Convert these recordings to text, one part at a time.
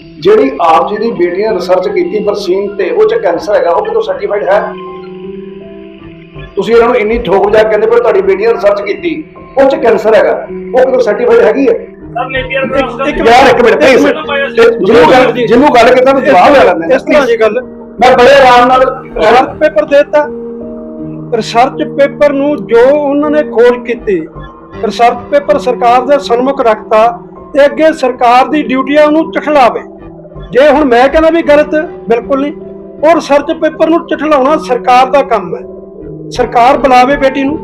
ਜਿਹੜੀ ਆਪ ਜੀ ਦੀ ਬੇਟੀ ਨੇ ਰਿਸਰਚ ਕੀਤੀ ਬਰਸੀਨ ਤੇ ਉਹ ਚ ਕੈਂਸਰ ਹੈਗਾ ਉਹ ਕਿਤੋਂ ਸਰਟੀਫਾਈਡ ਹੈ? ਤੁਸੀਂ ਇਹਨਾਂ ਨੂੰ ਇੰਨੀ ਠੋਕ ਵਜਾ ਕਹਿੰਦੇ ਪਰ ਤੁਹਾਡੀ ਬੇਟੀ ਨੇ ਰਿਸਰਚ ਕੀਤੀ ਉਹ ਚ ਕੈਂਸਰ ਹੈਗਾ ਉਹ ਕਿਤੋਂ ਸਰਟੀਫਾਈਡ ਹੈਗੀ ਹੈ? ਯਾਰ ਇੱਕ ਮਿੰਟ ਤੇ ਜਿਹਨੂੰ ਗੱਲ ਜਿਹਨੂੰ ਗੱਲ ਕੀਤਾ ਤਾਂ ਜਵਾਬ ਲੈ ਲੈਂਦੇ ਇਸ ਤਰ੍ਹਾਂ ਦੀ ਗੱਲ। ਮੈਂ ਬੜੇ ਆਰਾਮ ਨਾਲ ਰਿਸਰਚ ਪੇਪਰ ਦਿੱਤਾ। ਰਿਸਰਚ ਪੇਪਰ ਨੂੰ ਜੋ ਉਹਨਾਂ ਨੇ ਖੋਜ ਕੀਤੀ ਰਿਸਰਚ ਪੇਪਰ ਸਰਕਾਰ ਦੇ ਸਨਮੁਖ ਰੱਖਤਾ ਤੇ ਅੱਗੇ ਸਰਕਾਰ ਦੀ ਡਿਊਟੀ ਆ ਉਹਨੂੰ ਚਠਲਾਵੇ। ਜੇ ਹੁਣ ਮੈਂ ਕਹਿੰਦਾ ਵੀ ਗਲਤ ਬਿਲਕੁਲ ਨਹੀਂ। ਉਹ ਰਿਸਰਚ ਪੇਪਰ ਨੂੰ ਚਠਲਾਉਣਾ ਸਰਕਾਰ ਦਾ ਕੰਮ ਹੈ। ਸਰਕਾਰ ਬੁਲਾਵੇ ਬੇਟੀ ਨੂੰ।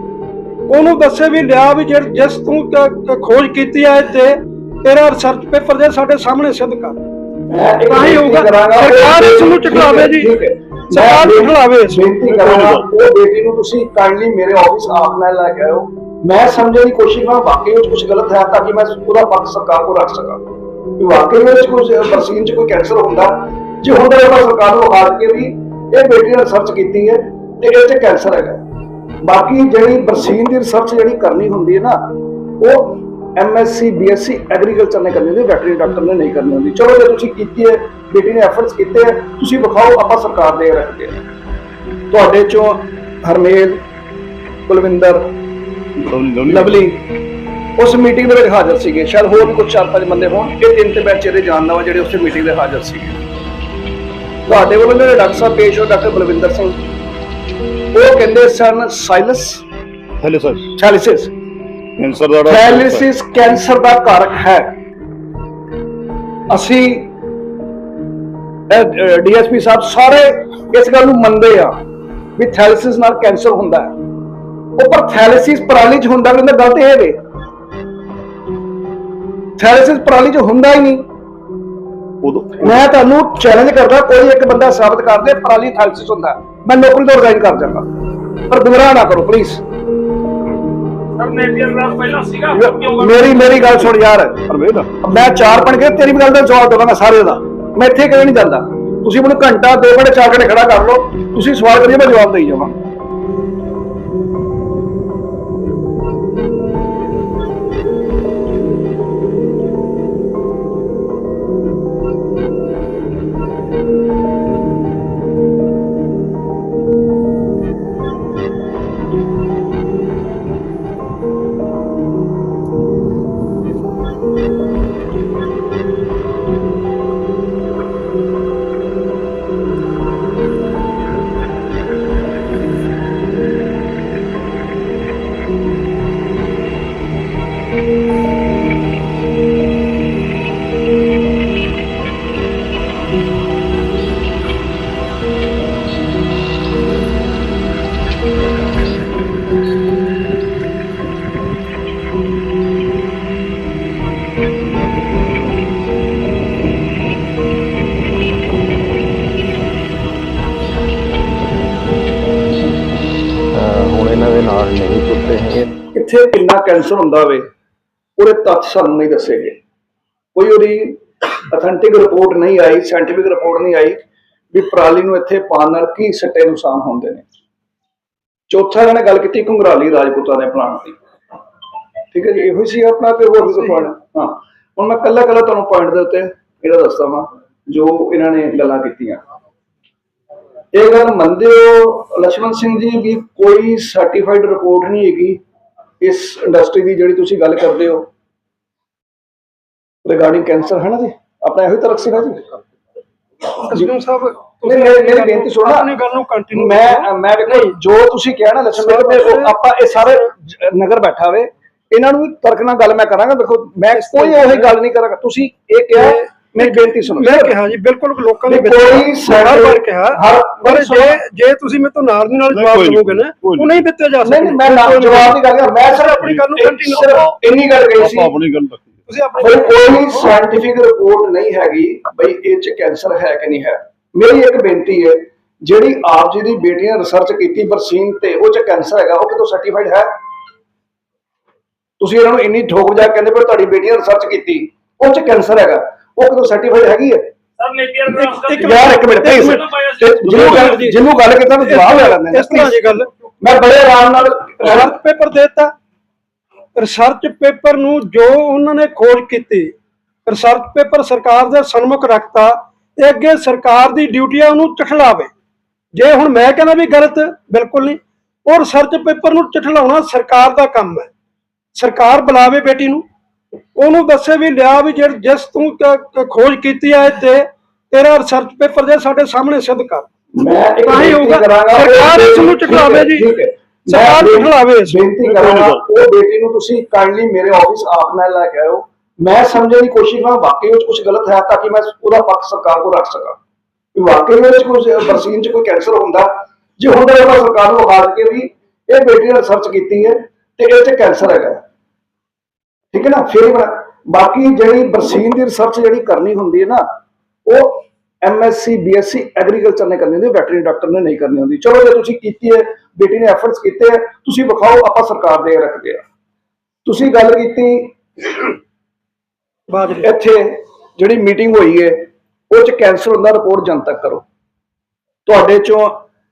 ਉਹਨੂੰ ਦੱਸੇ ਵੀ ਲਿਆ ਵੀ ਜਿਹੜੀ- ਜਿਸ ਤੂੰ ਖੋਜ ਕੀਤੀ ਹੈ ਤੇ ਤੇਰਾ ਰਿਸਰਚ ਪੇਪਰ ਦੇ ਸਾਡੇ ਸਾਹਮਣੇ ਸਿੱਧ ਕਰ ਮੈਂ ਇੱਕ ਤਾਂ ਹੀ ਹੋਊਗਾ। ਬੇਨਤੀ ਸਰਕਾਰ ਇਸ ਨੂੰ ਝੁਕਾਵੇ ਜੀ। ਸਰਕਾਰ ਨੂੰ। ਬੇਨਤੀ ਕਰਾਂਗਾ। ਉਹ ਬੇਟੀ ਨੂੰ ਤੁਸੀਂ ਕਾਈਂਡਲੀ ਮੇਰੇ ਆਫਿਸ ਆਪ ਨਾਲ ਲੈ ਕੇ ਆਓ ਮੈਂ ਸਮਝਣ ਦੀ ਕੋਸ਼ਿਸ਼ ਕਰਾਂ, ਵਾਕਈ ਵਿੱਚ ਕੁਝ ਗਲਤ ਹੈ ਤਾਂ ਕਿ ਮੈਂ ਪੂਰਾ ਪੱਖ ਸਰਕਾਰ ਕੋਲ ਰੱਖ ਸਕਾਂ। ਕਿ ਵਾਕਈ ਵਿੱਚ ਕੁਝ ਬਰਸੀਨ ਚ ਕੋਈ ਕੈਂਸਰ ਹੁੰਦਾ, ਜੇ ਹੁੰਦਾ ਤਾਂ ਸਰਕਾਰ ਨੂੰ ਹਾਰ ਕੇ ਵੀ ਇਹ ਬੇਟੀ ਨੇ ਰਿਸਰਚ ਕੀਤੀ ਹੈ ਤੇ ਇਹ ਚ ਕੈਂਸਰ ਹੈਗਾ। ਬਾਕੀ ਜਿਹੜੀ ਬਰਸੀਨ ਦੀ ਰਿਸਰਚ ਜਿਹੜੀ ਕਰਨੀ ਹੁੰਦੀ ਹੈ ਨਾ, ਉਹ ਐਮਐਸਸੀ ਬੀਐਸਸੀ ਐਗਰੀਕਲਚਰ ਨੇ ਕਰਨੀ ਹੁੰਦੀ ਵੈਟਰਨਰੀ ਡਾਕਟਰ ਨੇ ਨਹੀਂ ਕਰਨੀ ਹੁੰਦੀ। ਚਲੋ, ਜੇ ਤੁਸੀਂ ਕੀਤੀ ਹੈ, ਬੇਟੀ ਨੇ ਐਫਰਟਸ ਕੀਤੇ ਹੈ, ਤੁਸੀਂ ਵਿਖਾਓ, ਆਪਾਂ ਸਰਕਾਰ ਦੇ ਰੱਖਦੇ ਹਾਂ। ਤੁਹਾਡੇ ਚੋਂ ਹਰਮੇਲ, ਕੁਲਵਿੰਦਰ ਲਵਲੀ ਉਸ ਮੀਟਿੰਗ ਦੇ ਵਿੱਚ ਹਾਜ਼ਰ ਸੀਗੇ। ਸ਼ਾਇਦ ਹੋਰ ਵੀ ਕੁਝ ਚਾਰ ਪੰਜ ਬੰਦੇ ਹੋਣ ਇਹ ਤਿੰਨ ਤੇ ਮੈਂ ਚਿਹਰੇ ਜਾਣਦਾ ਵਾਂ ਜਿਹੜੇ ਉਸ ਮੀਟਿੰਗ ਦੇ ਹਾਜ਼ਰ ਸੀਗੇ। ਤੁਹਾਡੇ ਵੱਲੋਂ ਜਿਹੜੇ ਡਾਕਟਰ ਸਾਹਿਬ ਪੇਸ਼ ਹੋ ਡਾਕਟਰ ਬਲਵਿੰਦਰ ਸਿੰਘ ਉਹ ਕਹਿੰਦੇ ਸਨ ਸਾਇਲਸ ਹੈਲੋ ਸਰ ਥੈਲਿਸਿਸ ਕੈਂਸਰ ਦਾ ਥੈਲਿਸਿਸ ਕੈਂਸਰ ਦਾ ਕਾਰਕ ਹੈ। ਅਸੀਂ ਡੀਐਸਪੀ ਸਾਹਿਬ ਸਾਰੇ ਇਸ ਗੱਲ ਨੂੰ ਮੰਨਦੇ ਆ ਵੀ ਥੈਲਿਸਿਸ ਨਾਲ ਕੈਂਸਰ ਹੁੰਦਾ ਹੈ। ਉਹ ਪਰ ਥੈਲਿਸਿਸ ਪਰਾਲੀ ਚ ਹੁੰਦਾ ਵੀ ਉਹਦਾ ਗਲਤ ਇਹ ਵੇ। ਥੈਲਿਸਿਸ ਪਰਾਲੀ ਚ ਹੁੰਦਾ ਹੀ ਨਹੀਂ। ਉਦੋਂ ਮੈਂ ਤੁਹਾਨੂੰ ਚੈਲੰਜ ਕਰਦਾ ਕੋਈ ਇੱਕ ਬੰਦਾ ਸਾਬਤ ਕਰ ਦੇ ਪਰਾਲੀ ਥੈਲਿਸਿਸ ਹੁੰਦਾ। ਮੈਂ ਨੌਕਰੀ ਤੋਂ ਰਿਜ਼ਾਈਨ ਕਰ ਜਾਵਾਂਗਾ ਪਰ ਗੁੰਮਰਾਹ ਨਾ ਕਰੋ ਪਲੀਜ਼ ਮੇਰੀ ਮੇਰੀ ਗੱਲ ਸੁਣ ਯਾਰ। ਮੈਂ ਚਾਰ ਪਣ ਕੇ ਤੇਰੀ ਗੱਲ ਦਾ ਜਵਾਬ ਦੇਵਾਂਗਾ ਸਾਰੇ ਦਾ। ਮੈਂ ਇੱਥੇ ਕਿਉਂ ਨਹੀਂ ਜਾਂਦਾ? ਤੁਸੀਂ ਮੈਨੂੰ ਘੰਟਾ ਦੋ ਘੰਟੇ ਚਾਰ ਘੰਟੇ ਖੜਾ ਕਰ ਲਓ। ਤੁਸੀਂ ਸਵਾਲ ਕਰੀਏ ਮੈਂ ਜਵਾਬ ਦੇਈ ਜਾਵਾਂ। ਕੈਂਸਰ ਹੁੰਦਾ ਹੋਵੇ, ਉਹਦੇ ਤੱਥ ਸਾਨੂੰ ਨਹੀਂ ਦੱਸੇ ਕੋਈ ਉਹਦੀ ਅਥੈਂਟਿਕ ਰਿਪੋਰਟ ਨਹੀਂ ਆਈ ਸਾਇੰਟੀਫਿਕ ਰਿਪੋਰਟ ਨਹੀਂ ਆਈ ਵੀ ਪਰਾਲੀ ਨੂੰ ਇੱਥੇ ਪਾਣ ਨਾਲ ਕੀ ਸੱਟੇ ਨੁਕਸਾਨ ਹੁੰਦੇ ਨੇ। ਚੌਥਾ ਇਹਨਾਂ ਨੇ ਗੱਲ ਕੀਤੀ ਘੁੰਗਰਾਲੀ ਰਾਜਪੂਤਾਂ ਦੇ ਪਲਾਂਟ ਦੀ। ਠੀਕ ਹੈ ਜੀ, ਇਹੋ ਸੀ ਆਪਣਾ ਤੇ ਹੋਰ ਵੀ ਪੁਆਇੰਟ ਹਾਂ, ਹੁਣ ਮੈਂ ਕੱਲਾ ਕੱਲਾ ਤੁਹਾਨੂੰ ਪੁਆਇੰਟ ਦੇ ਉੱਤੇ ਇਹਦਾ ਦੱਸਦਾ ਵਾਂ, ਜੋ ਇਹਨਾਂ ਨੇ ਗੱਲਾਂ ਕੀਤੀਆਂ। ਇਹ ਗੱਲ ਮੰਨਦੇ ਹੋ ਲక్ష్మణ ਸਿੰਘ ਜੀ ਵੀ ਕੋਈ ਸਰਟੀਫਾਈਡ ਰਿਪੋਰਟ ਨਹੀਂ ਹੈਗੀ ਇਸ ਇੰਡਸਟਰੀ ਦੀ ਜਿਹੜੀ ਤੁਸੀਂ ਗੱਲ ਕਰਦੇ ਹੋ ਰਿਗਾਰਡਿੰਗ ਕੈਂਸਰ ਹੈ ਨਾ ਜੀ? ਆਪਣਾ ਇਹੋ ਤਰਕ ਸੀ ਨਾ ਜੀ? ਜਿਗਮ ਸਾਹਿਬ ਨਹੀਂ ਮੇਰੀ ਬੇਨਤੀ ਸੁਣੋ ਆਪਣੀ ਗੱਲ ਨੂੰ ਕੰਟੀਨਿਊ ਮੈਂ ਮੈਂ ਵੇਖੋ ਜੋ ਤੁਸੀਂ ਕਿਹਾ ਨਾ ਲਛਮਣ ਦੇਖੋ ਆਪਾਂ ਇਹ ਸਾਰੇ ਨਗਰ ਬੈਠਾ ਹੋਵੇ ਇਹਨਾਂ ਨੂੰ ਤਰਕ ਨਾਲ ਗੱਲ ਮੈਂ ਕਰਾਂਗਾ ਦੇਖੋ ਮੈਂ ਕੋਈ ਉਹ ਗੱਲ ਨਹੀਂ ਕਰਾਂਗਾ। ਤੁਸੀਂ ਇਹ ਕਿਹਾ ਮੇਰੀ ਬੇਨਤੀ ਸੁਣੋ। ਮੈਂ ਕਿਹਾ ਜੀ ਬਿਲਕੁਲ ਲੋਕਾਂ ਦੇ ਵਿੱਚ ਕੋਈ ਹਰ ਵਾਰ ਕਿਹਾ ਹਰ ਪਰ ਜੇ ਜੇ ਤੁਸੀਂ ਮੇਰੇ ਤੋਂ ਨਾਲ ਦੀ ਨਾਲ ਜਵਾਬ ਦੇਵੋਗੇ ਨਾ ਉਹ ਨਹੀਂ ਦਿੱਤੇ ਜਾ ਨਹੀਂ ਨਹੀਂ ਮੈਂ ਜਵਾਬ ਨਹੀਂ ਕਰ ਰਿਹਾ ਮੈਂ ਸਿਰਫ ਆਪਣੀ ਗੱਲ ਨੂੰ ਇੱਕ- continue ਸਿਰਫ ਇੰਨੀ ਗੱਲ ਕਹੀ ਸੀ। ਆਪਾਂ ਆਪਣੀ ਗੱਲ ਰੱਖੀ ਤੁਸੀਂ ਆਪਣੀ ਬਈ ਕੋਈ ਸਾਇੰਟਿਫਿਕ ਰਿਪੋਰਟ ਨਹੀਂ ਹੈਗੀ ਬਈ ਇਹ ਚ ਕੈਂਸਰ ਹੈ ਕਿ ਨਹੀਂ ਹੈ। ਮੇਰੀ ਇੱਕ ਬੇਨਤੀ ਹੈ ਜਿਹੜੀ ਆਪ ਜੀ ਦੀ ਬੇਟੀ ਨੇ ਰਿਸਰਚ ਕੀਤੀ ਬਰਸੀਨ ਤੇ ਉਹ ਚ ਕੈਂਸਰ ਹੈਗਾ ਉਹ ਕਿਤੋਂ ਸਰਟੀਫਾਈਡ ਹੈ? ਤੁਸੀਂ ਇਹਨਾਂ ਨੂੰ ਇੰਨੀ ਠੋਕ ਵਜਾ ਕੇ ਕਹਿੰਦੇ ਪਰ ਤੁਹਾਡੀ ਬੇਟੀ ਨੇ ਰਿਸਰਚ ਕੀਤੀ ਉਹ ਚ ਕੈਂਸਰ ਹੈਗਾ। ਉਹ ਕਿਤੋਂ ਸਰਟੀਫਾਈਡ ਹੈਗੀ ਹੈ? ਸਰ ਨੇਪੀਅਰ ਗ੍ਰਾਸ ਦਾ ਇੱਕ- ਯਾਰ ਇੱਕ ਮਿੰਟ ਪਲੀਜ਼ ਜਿਹਨੂੰ ਗੱਲ ਜਿਹਨੂੰ ਗੱਲ ਕੀਤਾ ਜਵਾਬ ਲੈ ਲੈਂਦੇ ਇਸ ਤਰ੍ਹਾਂ ਦੀ ਗੱਲ ਮੈਂ ਬੜੇ ਆਰਾਮ ਨਾਲ ਰਿਸਰਚ ਪੇਪਰ ਦਿੱਤਾ। ਰਿਸਰਚ ਪੇਪਰ ਨੂੰ ਜੋ ਉਹਨਾਂ ਨੇ ਖੋਜ ਕੀਤੀ ਰਿਸਰਚ ਪੇਪਰ ਸਰਕਾਰ ਦੇ ਸਨਮੁਖ ਰੱਖਤਾ ਇਹ ਅੱਗੇ ਸਰਕਾਰ ਦੀ ਡਿਊਟੀ ਆ ਉਹਨੂੰ ਚਠਲਾਵੇ। ਜੇ ਹੁਣ ਮੈਂ ਕਹਿੰਦਾ ਵੀ ਗਲਤ ਬਿਲਕੁਲ ਨਹੀਂ। ਉਹ ਰਿਸਰਚ ਪੇਪਰ ਨੂੰ ਚਠਲਾਉਣਾ ਸਰਕਾਰ ਦਾ ਕੰਮ ਹੈ। ਸਰਕਾਰ ਬੁਲਾਵੇ ਬੇਟੀ ਨੂੰ। ਉਹਨੂੰ ਦੱਸੇ ਵੀ ਲਿਆ ਵੀ ਜਿਹੜਾ ਜਿਸ ਤੂੰ ਕ- ਖੋਜ ਕੀਤੀ ਹੈ ਤੇ ਤੇਰਾ ਰਿਸਰਚ ਪੇਪਰ ਜੇ ਸਾਡੇ ਸਾਹਮਣੇ ਸਿੱਧ ਕਰ ਮੈਂ ਇੱਕ ਤਾਂ ਹੀ ਬੇਨਤੀ ਹੋਊਗਾ। ਕਰਾਂਗਾ, ਉਹ ਸਰਕਾਰ ਇਸ ਨੂੰ ਠੀਕ ਹੈ, ਚੁਕਲਾਵੇ ਜੀ। ਠੀਕ ਹੈ। ਸਰਕਾਰ ਮੈਂ ਚੁਕਲਾਵੇ ਇਸ ਨੂੰ। ਬੇਨਤੀ ਕਰਾਂਗਾ ਉਹ ਬੇਟੀ ਨੂੰ ਤੁਸੀਂ ਕਾਈਂਡਲੀ ਮੇਰੇ ਆਫਿਸ ਆਪ ਨਾਲ ਲੈ ਕੇ ਆਇਓ ਮੈਂ ਸਮਝਣ ਦੀ ਕੋਸ਼ਿਸ਼ ਕਰਾਂ ਵਾਕਈ ਵਿੱਚ ਕੁਝ ਗਲਤ ਹੈ ਤਾਂ ਕਿ ਮੈਂ ਉਹਦਾ ਪੱਖ ਸਰਕਾਰ ਕੋਲ ਰੱਖ ਸਕਾਂ ਕਿ ਵਾਕਈ ਵਿੱਚ ਕੁਝ ਬਰਸੀਨ 'ਚ ਕੋਈ ਕੈਂਸਰ ਹੁੰਦਾ ਜੇ ਹੁੰਦਾ ਤਾਂ ਸਰਕਾਰ ਨੂੰ ਵਿਖਾ ਕੇ ਵੀ ਇਹ ਬੇਟੀ ਨੇ ਰਿਸਰਚ ਕੀਤੀ ਹੈ ਤੇ ਇਹ 'ਚ ਕੈਂਸਰ ਹੈਗਾ ਠੀਕ ਹੈ ਨਾ? ਫਿਰ ਹੀ ਬਾਕੀ ਜਿਹੜੀ ਬਰਸੀਨ ਦੀ ਰਿਸਰਚ ਜਿਹੜੀ ਕਰਨੀ ਹੁੰਦੀ ਹੈ ਨਾ ਉਹ ਐਮਐਸਸੀ ਬੀਐਸਸੀ ਐਗਰੀਕਲਚਰ ਨੇ ਕਰਨੀ ਹੁੰਦੀ ਵੈਟਰਨਰੀ ਡਾਕਟਰ ਨੇ ਨਹੀਂ ਕਰਨੀ ਹੁੰਦੀ। ਚਲੋ ਜੇ ਤੁਸੀਂ ਕੀਤੀ ਹੈ ਬੇਟੀ ਨੇ ਐਫਰਟਸ ਕੀਤੇ ਹੈ ਤੁਸੀਂ ਵਿਖਾਓ ਆਪਾਂ ਸਰਕਾਰ ਦੇ ਰੱਖਦੇ ਆ ਤੁਸੀਂ ਗੱਲ ਕੀਤੀ ਬਾਜਰੇ ਇੱਥੇ ਜਿਹੜੀ ਮੀਟਿੰਗ ਹੋਈ ਹੈ ਉਹ ਚ ਕੈਂਸਰ ਹੁੰਦਾ ਰਿਪੋਰਟ ਜਨਤਕ ਕਰੋ। ਤੁਹਾਡੇ ਚੋਂ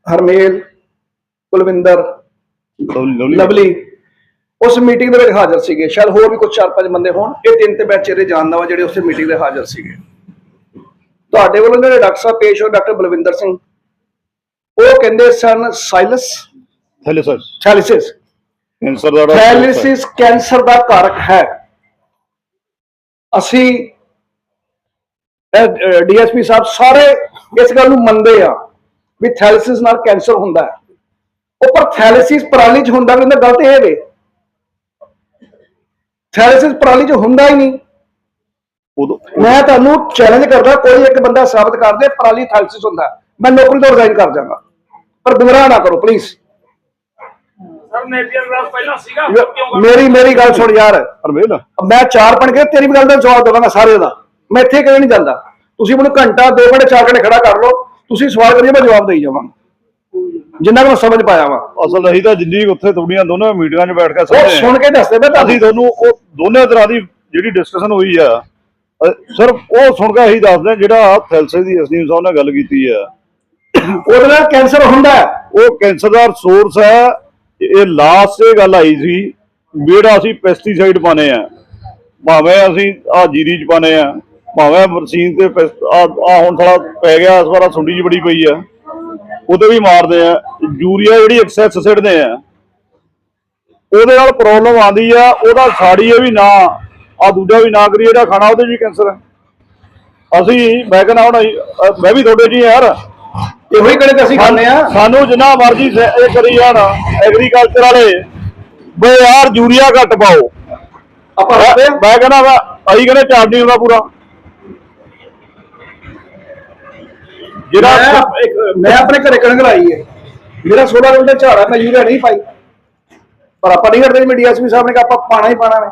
ਹਰਮੇਲ ਕੁਲਵਿੰਦਰ। ਲਵਲੀ ਉਸ ਮੀਟਿੰਗ ਦੇ ਵਿੱਚ ਹਾਜ਼ਰ ਸੀਗੇ। ਸ਼ਾਇਦ ਹੋਰ ਵੀ ਕੁਝ ਚਾਰ ਪੰਜ ਬੰਦੇ ਹੋਣ। ਇਹ ਤਿੰਨ ਤੇ ਮੈਂ ਚਿਹਰੇ ਜਾਣਦਾ ਵਾਂ ਜਿਹੜੇ ਉਸ ਮੀਟਿੰਗ ਦੇ ਹਾਜ਼ਰ ਸੀਗੇ। ਤੁਹਾਡੇ ਵੱਲੋਂ ਜਿਹੜੇ ਡਾਕਟਰ ਸਾਹਿਬ ਪੇਸ਼ ਹੋਏ ਡਾਕਟਰ ਬਲਵਿੰਦਰ ਸਿੰਘ ਉਹ ਕਹਿੰਦੇ ਸਨ ਸਾਇਲਸ? ਥੈਲੇਸਸ ਥੈਲਿਸਿਸ ਕੈਂਸਰ ਦਾ ਥੈਲਿਸਿਸ ਕੈਂਸਰ ਦਾ ਕਾਰਕ ਹੈ। ਅਸੀਂ ਡੀਐਸਪੀ ਸਾਹਿਬ ਸਾਰੇ ਇਸ ਗੱਲ ਨੂੰ ਮੰਨਦੇ ਆ ਵੀ ਥੈਲਿਸਿਸ ਨਾਲ ਕੈਂਸਰ ਹੁੰਦਾ ਹੈ। ਉਹ ਪਰ ਥੈਲਿਸਿਸ ਪ੍ਰਾਲੀ ਚ ਹੁੰਦਾ ਵੀ ਉਹਦਾ ਗਲਤ ਇਹ ਵੇ। ਥੈਲਿਸਿਸ ਪ੍ਰਾਲੀ ਚ ਹੁੰਦਾ ਹੀ ਨਹੀਂ। ਉਦੋਂ ਮੈਂ ਤੁਹਾਨੂੰ ਚੈਲੰਜ ਕਰਦਾ ਕੋਈ ਇੱਕ ਬੰਦਾ ਸਾਬਤ ਕਰ ਦੇ ਪ੍ਰਾਲੀ ਥੈਲਿਸਿਸ ਹੁੰਦਾ। ਮੈਂ ਨੌਕਰੀ ਤੋਂ ਰਿਜ਼ਾਈਨ ਕਰ ਜਾਵਾਂਗਾ। ਪਰ ਗੁੰਮਰਾਹ ਨਾ ਕਰੋ ਪਲੀਜ਼ ਸਰ ਨੇਪੀਅਰ ਗ੍ਰਾਸ ਪਹਿਲਾਂ ਸੀਗਾ ਮੇਰੀ ਮੇਰੀ ਗੱਲ ਸੁਣ ਯਾਰ। ਹਰਮੇਲ ਮੈਂ ਚਾਰ ਪਣ ਕੇ ਤੇਰੀ ਵੀ ਗੱਲ ਦਾ ਜਵਾਬ ਦੇਵਾਂਗਾ ਸਾਰੇ ਦਾ। ਮੈਂ ਇੱਥੇ ਕਿਉਂ ਨਹੀਂ ਜਾਂਦਾ। ਤੁਸੀਂ ਮੈਨੂੰ ਘੰਟਾ 2 ਘੰਟੇ 4 ਘੰਟੇ ਖੜਾ ਕਰ ਲਓ। ਤੁਸੀਂ ਸਵਾਲ ਕਰੀਏ ਮੈਂ ਜਵਾਬ ਦੇਈ ਜਾਵਾਂਗਾ। ਜਿੰਨਾ ਕੁ ਮੈਂ ਸਮਝ ਪਾਇਆ ਵਾਂ। ਅਸਲ ਅਸੀਂ ਤਾਂ ਜਿੰਨੀ ਕੁ ਉੱਥੇ ਤੁਹਾਡੀਆਂ ਦੋਨੋਂ ਮੀਟਿੰਗਾਂ 'ਚ ਬੈਠ ਕੇ ਉਹ ਸੁਣ ਕੇ ਦੱਸਦੇ ਮੈਂ ਅਸੀਂ ਤੁਹਾਨੂੰ ਤੁਹਾਨੂੰ ਉਹ ਦੋਨੇ ਤਰ੍ਹਾਂ ਦੀ ਜਿਹੜੀ ਡਿਸਕਸ਼ਨ ਹੋਈ ਆ ਸਿਰਫ ਉਹ ਸੁਣ ਕੇ ਅਸੀਂ ਦੱਸਦੇ ਹਾਂ ਜਿਹੜਾ ਥੈਲਸੇ ਦੀ ਅਸਲੀਮ ਸਾਹਿਬ ਨਾਲ ਗੱਲ ਕੀਤੀ ਆ। ਉਹਦੇ ਨਾਲ ਕੈਂਸਰ ਹੁੰਦਾ ਹੈ। ਉਹ ਕੈਂਸਰ ਦਾ ਸੋਰਸ ਹੈ। ਇਹ ਲਾਸਟ ਇਹ ਗੱਲ ਆਈ ਸੀ ਜਿਹੜਾ ਅਸੀਂ ਪੈਸਟੀਸਾਈਡ ਪਾਣੇ ਆ ਭਾਵੇਂ ਅਸੀਂ ਆ ਜੀਰੀ ਚ ਪਾਣੇ ਆ ਭਾਵੇਂ ਬਰਸੀਨ ਤੇ ਆ ਆ ਹੁਣ ਥੋੜਾ ਪੈ ਗਿਆ ਇਸ ਵਾਰ ਆਹ ਸੁੰਡੀ ਜੀ ਬੜੀ ਪਈ ਆ। ਉਹਦੇ ਵੀ ਮਾਰਦੇ ਆ ਯੂਰੀਆ ਜਿਹੜੀ ਐਕਸੈਸ ਸਿੱਟਦੇ ਆ ਉਹਦੇ ਨਾਲ ਪ੍ਰੋਬਲਮ ਆਂਦੀ ਆ ਉਹਦਾ ਸਾੜੀਏ ਵੀ ਨਾ ਆ ਦੂਜਾ ਵੀ ਨਾ ਕਰੀਏ ਜਿਹੜਾ ਖਾਣਾ ਉਹਦੇ ਵੀ ਕੈਂਸਰ ਹੈ ਅਸੀਂ ਮੈਂ ਕਹਿੰਦਾ ਹੁਣ ਮੈਂ ਵੀ ਤੁਹਾਡੇ ਜੀ ਯਾਰ। ਇਹੋ ਹੀ ਤੇ ਅਸੀਂ ਖਾਂਦੇ ਆ। ਸਾਨੂੰ ਜਿੰਨਾ ਮਰਜ਼ੀ ਇਹ ਕਰੀ ਜਾਣ ਐਗਰੀਕਲਚਰ ਵਾਲੇ ਬਈ ਯਾਰ ਯੂਰੀਆ ਘੱਟ ਪਾਓ। ਆਪਾਂ ਆ। ਮੈਂ ਕਹਿੰਦਾ ਅਸੀਂ ਕਹਿੰਦੇ ਨਹੀਂ ਹੁੰਦਾ ਪੂਰਾ। ਜਿਹੜਾ ਮੈਂ ਇੱਕ- ਮੈਂ ਆਪਣੇ ਘਰੇ ਕਣਕ ਲਾਈ ਹੈ। ਮੇਰਾ 16 ਕਿਲੋਮੀਟਰ ਝਾੜਾ ਮੈਂ ਯੂਰੀਆ ਨਹੀਂ ਪਾਈ। ਪਰ ਆਪਾਂ ਨਹੀਂ ਕਰਦੇ ਮੈਂ ਡੀਐਸਪੀ ਸਾਹਿਬ ਨੇ ਕਿਹਾ ਆਪਾਂ ਪਾਣਾ ਹੀ ਪਾਣਾ ਹੈ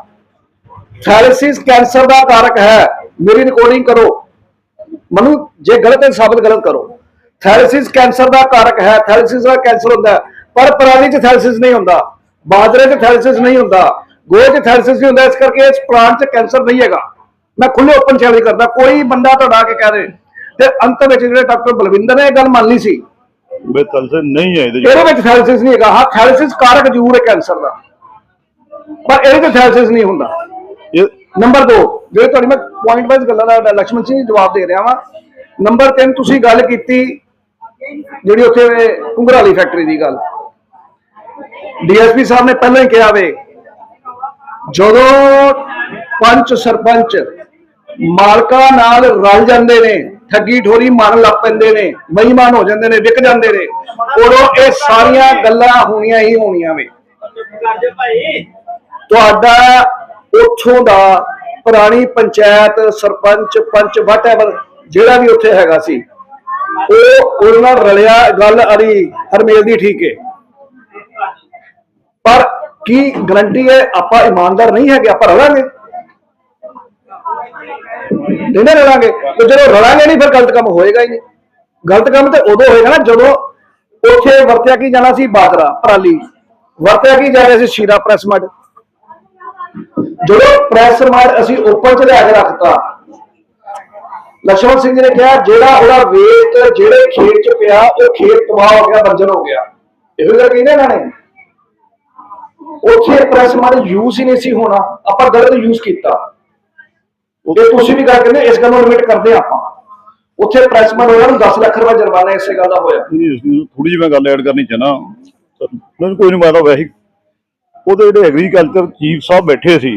ਥੈਲੇਸਿਸ ਕੈਂਸਰ ਦਾ ਕਾਰਕ ਹੈ। ਮੇਰੀ ਰਿਕਾਰਡਿੰਗ ਕਰੋ। ਮਨੂੰ ਜੇ ਗਲਤ ਹੈ ਸਾਬਤ ਗਲਤ ਕਰੋ। ਥੈਲੇਸਿਸ ਕੈਂਸਰ ਦਾ ਕਾਰਕ ਹੈ। ਥੈਲੇਸਿਸ ਦਾ ਕੈਂਸਰ ਹੁੰਦਾ ਹੈ, ਪਰ ਪਰਾਲੀ 'ਚ ਥੈਲੇਸਿਸ ਨਹੀਂ ਹੁੰਦਾ। ਬਾਜਰੇ 'ਚ ਥੈਲੇਸਿਸ ਨਹੀਂ ਹੁੰਦਾ। ਗੋਹੇ 'ਚ ਥੈਲੇਸਿਸ ਨਹੀਂ ਹੁੰਦਾ। ਇਸ ਕਰਕੇ ਇਸ ਪਲਾਂਟ 'ਚ ਕੈਂਸਰ ਨਹੀਂ ਹੈਗਾ। ਮੈਂ ਖੁੱਲੇ ਓਪਨ ਚੈਲੰਜ ਕਰਦਾ। ਕੋਈ ਬੰਦਾ ਤੁਹਾਡਾ ਆ ਕੇ ਕਹਿ ਦੇ। ਤੇ ਅੰਤ ਵਿੱਚ ਜਿਹੜੇ ਡਾਕਟਰ ਬਲਵਿੰਦਰ ਨੇ ਇਹ ਗੱਲ ਮੰਨ ਲਈ ਸੀ। ਬੇ ਤਲਸੇ ਨਹੀਂ ਹੈ ਇਹਦੇ ਇਹਦੇ ਵਿੱਚ ਥੈਲਸਿਸ ਨਹੀਂ ਹੈਗਾ। ਹਾਂ ਥੈਲਸਿਸ ਕਾਰਕ ਜ਼ਰੂਰ ਹੈ ਕੈਂਸਰ ਦਾ। ਪਰ ਇਹਦੇ 'ਚ ਥੈਲਸਿਸ ਨਹੀਂ ਹੁੰਦਾ। ਨੰਬਰ 2 ਜਿਹੜੇ ਤੁਹਾਡੀ ਮੈਂ ਪੁਆਇੰਟ ਵਾਈਜ਼ ਗੱਲਾਂ ਦਾ ਲక్ష్ਮਣ ਸਿੰਘ ਜੀ ਜਵਾਬ ਦੇ ਰਿਹਾ ਵਾਂ। ਨੰਬਰ 3 ਤੁਸੀਂ ਗੱਲ ਕੀਤੀ ਜਿਹੜੀ ਉੱਥੇ ਕੁੰਗਰਾਲੀ ਫੈਕਟਰੀ ਦੀ ਗੱਲ। ਡੀਐਸਪੀ ਸਾਹਿਬ ਨੇ ਪਹਿਲਾਂ ਹੀ ਕਿਹਾ ਵੇ ਜਦੋਂ ਪੰਚ ਸਰਪੰਚ ਮਾਲਕਾਂ ਨਾਲ ਰਲ ਜਾਂਦੇ ਨੇ ਠੱਗੀ ਠੋਰੀ ਮੰਨ ਲੱਗ ਪੈਂਦੇ ਨੇ, ਮਹਿਮਾਨ ਹੋ ਜਾਂਦੇ ਨੇ, ਵਿਕ ਜਾਂਦੇ ਨੇ। ਉਦੋਂ ਇਹ ਸਾਰੀਆਂ ਗੱਲਾਂ ਹੋਣੀਆਂ ਹੀ ਹੋਣੀਆਂ ਵੇ। ਤੁਹਾਡਾ ਉੱਥੋਂ ਦਾ ਪੁਰਾਣੀ ਪੰਚਾਇਤ, ਸਰਪੰਚ, ਪੰਚ ਵਟਐਵਰ ਜਿਹੜਾ ਵੀ ਉੱਥੇ ਹੈਗਾ ਸੀ, ਉਹ ਉਹਨਾਂ ਨਾਲ ਰਲਿਆ ਗੱਲ ਅੜੀ ਹਰਮੇਲ ਦੀ ਠੀਕ ਹੈ ਪਰ ਕੀ ਗਰੰਟੀ ਹੈ ਆਪਾਂ ਇਮਾਨਦਾਰ ਨਹੀਂ ਹੈਗੇ, ਆਪਾਂ ਰਲਾਂਗੇ? ਨਹੀਂ ਰਲਾਂਗੇ। ਤੇ ਜਦੋਂ ਰਲਾਂਗੇ ਨਹੀਂ, ਫਿਰ ਗਲਤ ਕੰਮ ਹੋਏਗਾ ਹੀ ਨਹੀਂ। ਗਲਤ ਕੰਮ ਤੇ ਉਦੋਂ ਹੋਏਗਾ ਨਾ, ਜਦੋਂ ਉਥੇ ਵਰਤਿਆ ਕੀ ਜਾਣਾ ਸੀ? ਬਾਜਰਾ ਪਰਾਲੀ। ਵਰਤਿਆ ਕੀ ਜਾ ਸੀ? ਸ਼ੀਰਾ ਪ੍ਰੈਸ ਮੱਡ। ਜਦੋਂ ਪ੍ਰੈਸ ਮੱਡ ਅਸੀਂ ਓਪਨ ਚ ਲਿਆ ਕੇ ਰੱਖਤਾ ਲਸ਼ਮਣ ਸਿੰਘ ਜੀ ਨੇ ਕਿਹਾ, ਜਿਹੜਾ ਉਹਦਾ ਵੇਟ ਜਿਹੜੇ ਖੇਤ ਚ ਪਿਆ, ਉਹ ਖੇਤ ਤਬਾਹ ਹੋ ਗਿਆ, ਬੰਜਰ ਹੋ ਗਿਆ। ਇਹੋ ਗੱਲ ਕਹਿੰਦੇ ਇਹਨਾਂ ਨੇ। ਉਥੇ ਪ੍ਰੈਸ ਮੱਡ ਯੂਜ਼ ਹੀ ਨਹੀਂ ਸੀ ਹੋਣਾ। ਆਪਾਂ ਗਲਤ ਯੂਜ਼ ਕੀਤਾ। ਇਹ ਤੁਸੀਂ ਵੀ ਗੱਲ ਕਹਿੰਦੇ ਇਸ ਗੱਲ ਨੂੰ ਲਿਮਿਟ ਕਰਦੇ ਆਪਾਂ। ਉੱਥੇ ਪ੍ਰੈਸਮੈਨ ਹੋਇਆ ਨੂੰ 10 ਲੱਖ ਰੁਪਏ ਜੁਰਮਾਨਾ ਇਸੇ ਗੱਲ ਦਾ ਹੋਇਆ। ਥੋੜੀ ਜਿਹੀ ਮੈਂ ਗੱਲ ਐਡ ਕਰਨੀ ਚਾਹਨਾ ਮੈਨੂੰ ਕੋਈ ਨਹੀਂ ਮੈਂ ਤਾਂ ਵੈਸੇ ਉਹਦੇ ਜਿਹੜੇ ਐਗਰੀਕਲਚਰ ਚੀਫ ਸਾਹਿਬ ਬੈਠੇ ਸੀ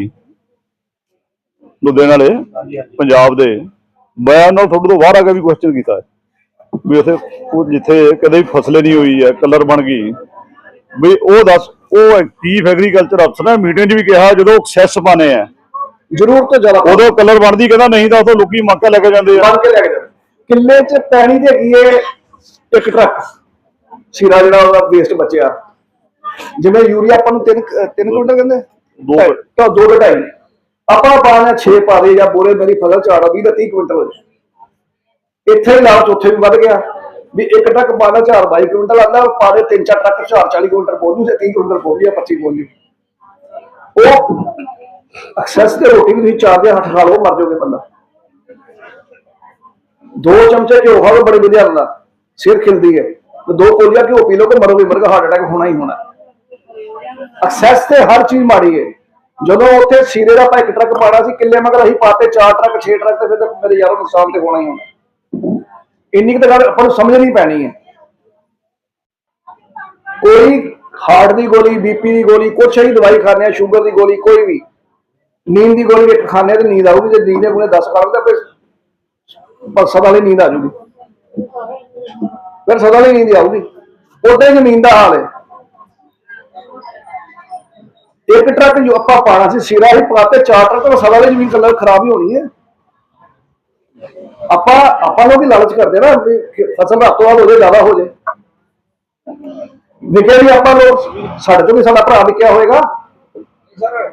ਲੁਧਿਆਣੇ ਵਾਲੇ ਪੰਜਾਬ ਦੇ ਮੈਂ ਉਹਨਾਂ ਨਾਲ ਤੁਹਾਡੇ ਤੋਂ ਬਾਹਰ ਆ ਕੇ ਵੀ ਕੁਐਸਚਨ ਕੀਤਾ। ਹੈ ਵੀ ਉੱਥੇ ਉਹ ਜਿੱਥੇ ਕਦੇ ਵੀ ਫਸਲੇ ਨਹੀਂ ਹੋਈ ਹੈ ਕਲਰ ਬਣ ਗਈ। ਵੀ ਉਹ ਦੱਸ ਉਹ ਚੀਫ ਐਗਰੀਕਲਚਰ ਅਫਸਰ ਨੇ ਮੀਟਿੰਗ 'ਚ ਵੀ ਕਿਹਾ ਜਦੋਂ ਐਕਸੈਸ ਪਾਣੇ ਆ ਜ਼ਰੂਰ ਤੋਂ ਜ਼ਿਆਦਾ ਉਦੋਂ ਕਲਰ ਬਣਦੀ ਕਹਿੰਦਾ ਨਹੀਂ ਤਾਂ ਉਥੋਂ ਲੋਕੀ ਮੱਕਾ ਲੈ ਕੇ ਜਾਂਦੇ ਆ। ਬਣ ਕੇ ਲੈ ਕੇ ਜਾਓ ਕਿੱਲੇ 'ਚ ਪੈਣੀ ਦੇ ਏ ਇੱਕ ਟਰੱਕ। ਸੀਰਾ ਜਿਹੜਾ ਉਹਦਾ ਵੇਸਟ ਬਚਿਆ। ਜਿਵੇਂ ਯੂਰੀਆ ਆਪਾਂ ਨੂੰ 3 3 ਕੁਇੰਟਲ ਕਹਿੰਦੇ? ਦੋ। ਤਾਂ ਦੋ ਢਾਈ। ਆਪਾਂ ਪਾਣਾ 6 ਪਾ ਦੇ ਜਾਂ ਬੋਰੇ ਮੇਰੀ ਫਸਲ ਝਾੜਾ 20 ਦਾ 30 ਕੁਇੰਟਲ ਹੋ ਜਾਏ। ਇੱਥੇ ਹੀ ਲਾਲਚ ਉੱਥੇ ਵੀ ਵੱਧ ਗਿਆ। ਵੀ ਇੱਕ ਟਰੱਕ ਪਾਣਾ 4 22 ਕੁਇੰਟਲ ਆਂਦਾ ਪਾ ਦੇ ਤਿੰਨ ਚਾਰ ਟਰੱਕ 4 40 ਕੁਇੰਟਲ ਪਹੁੰਚੂ ਤੇ 30 ਕੁਇੰਟਲ ਪਹੁੰਚ ਗਿਆ 25 ਪਹੁੰਚੂ ਉਹ ਐਕਸੈਸ ਤੇ ਰੋਟੀ ਵੀ ਤੁਸੀਂ ਚਾਰ ਦੇ ਹੱਥ ਖਾ ਲਓ, ਮਰ ਜਾਓਗੇ ਬੰਦਾ। ਦੋ ਚਮਚੇ ਘਿਓ ਖਾਓ ਬੜੀ ਵਧੀਆ ਹੁੰਦਾ। ਸਿਰ ਖਿਲਦੀ ਹੈ। ਦੋ ਕੋਲੀਆਂ ਘਿਓ ਪੀ ਲਓ ਕਿ ਮਰੋਗੇ ਮਰਗਾ ਹਾਰਟ ਅਟੈਕ ਹੋਣਾ ਹੀ ਹੋਣਾ। ਐਕਸੈਸ ਤੇ ਹਰ ਚੀਜ਼ ਮਾੜੀ ਹੈ। ਜਦੋਂ ਉੱਥੇ ਸੀਰੇ ਦਾ ਆਪਾਂ ਇੱਕ ਟਰੱਕ ਪਾਣਾ ਸੀ, ਕਿੱਲੇ ਮਗਰ ਅਸੀਂ ਪਾਤੇ ਚਾਰ ਟਰੱਕ, ਛੇ ਟਰੱਕ, ਤੇ ਫਿਰ ਮੇਰੇ ਯਾਰੋ ਨੁਕਸਾਨ ਤੇ ਹੋਣਾ ਹੀ ਹੋਣਾ। ਇੰਨੀ ਕੁ ਤਾਂ ਗੱਲ ਆਪਾਂ ਨੂੰ ਸਮਝਣੀ ਪੈਣੀ ਹੈ। ਕੋਈ ਹਾਰਟ ਦੀ ਗੋਲੀ ਬੀਪੀ ਦੀ ਗੋਲੀ, ਕੁਛ ਹੀ ਦਵਾਈ ਖਾਣੇ ਆ ਸ਼ੂਗਰ ਦੀ ਗੋਲੀ, ਕੋਈ ਵੀ। ਨੀਂਦ ਦੀ ਗੋਲੀ ਇੱਕ ਖਾਣੇ ਤੇ ਨੀਂਦ ਆਊਗੀ, ਜੇ ਨੀਂਦ ਦੇ ਗੁਣੇ 10 ਖਾਣਗੇ ਤਾਂ ਫਿਰ ਪਰ ਸਦਾ ਲਈ ਨੀਂਦ ਆ ਜੂਗੀ। ਫਿਰ ਸਦਾ ਲਈ ਨੀਂਦ ਆਊਗੀ। ਉਦਾਂ ਹੀ ਜ਼ਮੀਨ ਦਾ ਹਾਲ ਹੈ। ਇੱਕ ਟਰੱਕ ਜੋ ਆਪਾਂ ਪਾਣਾ ਸੀ, ਸਿਰਾ ਹੀ ਪਾਤੇ ਚਾਰ ਟਰੱਕ ਤਾਂ ਸਦਾ ਲਈ ਜ਼ਮੀਨ ਕੱਲਾ ਖਰਾਬ ਹੀ ਹੋਣੀ ਹੈ। ਆਪਾਂ ਆਪਾਂ ਨੂੰ ਵੀ ਲਾਲਚ ਕਰਦੇ ਨਾ ਵੀ ਫਸਲ ਰਾਤੋਂ ਰਾਤ ਉਹਦੇ ਜ਼ਿਆਦਾ ਹੋ ਜਾਏ। ਵਿਕਿਆ ਵੀ ਆਪਾਂ ਲੋਕ ਸਾਡੇ ਤੋਂ ਵੀ ਸਾਡਾ ਭਰਾ ਵਿਕਿਆ ਹੋਏਗਾ। ਸਿਰਾ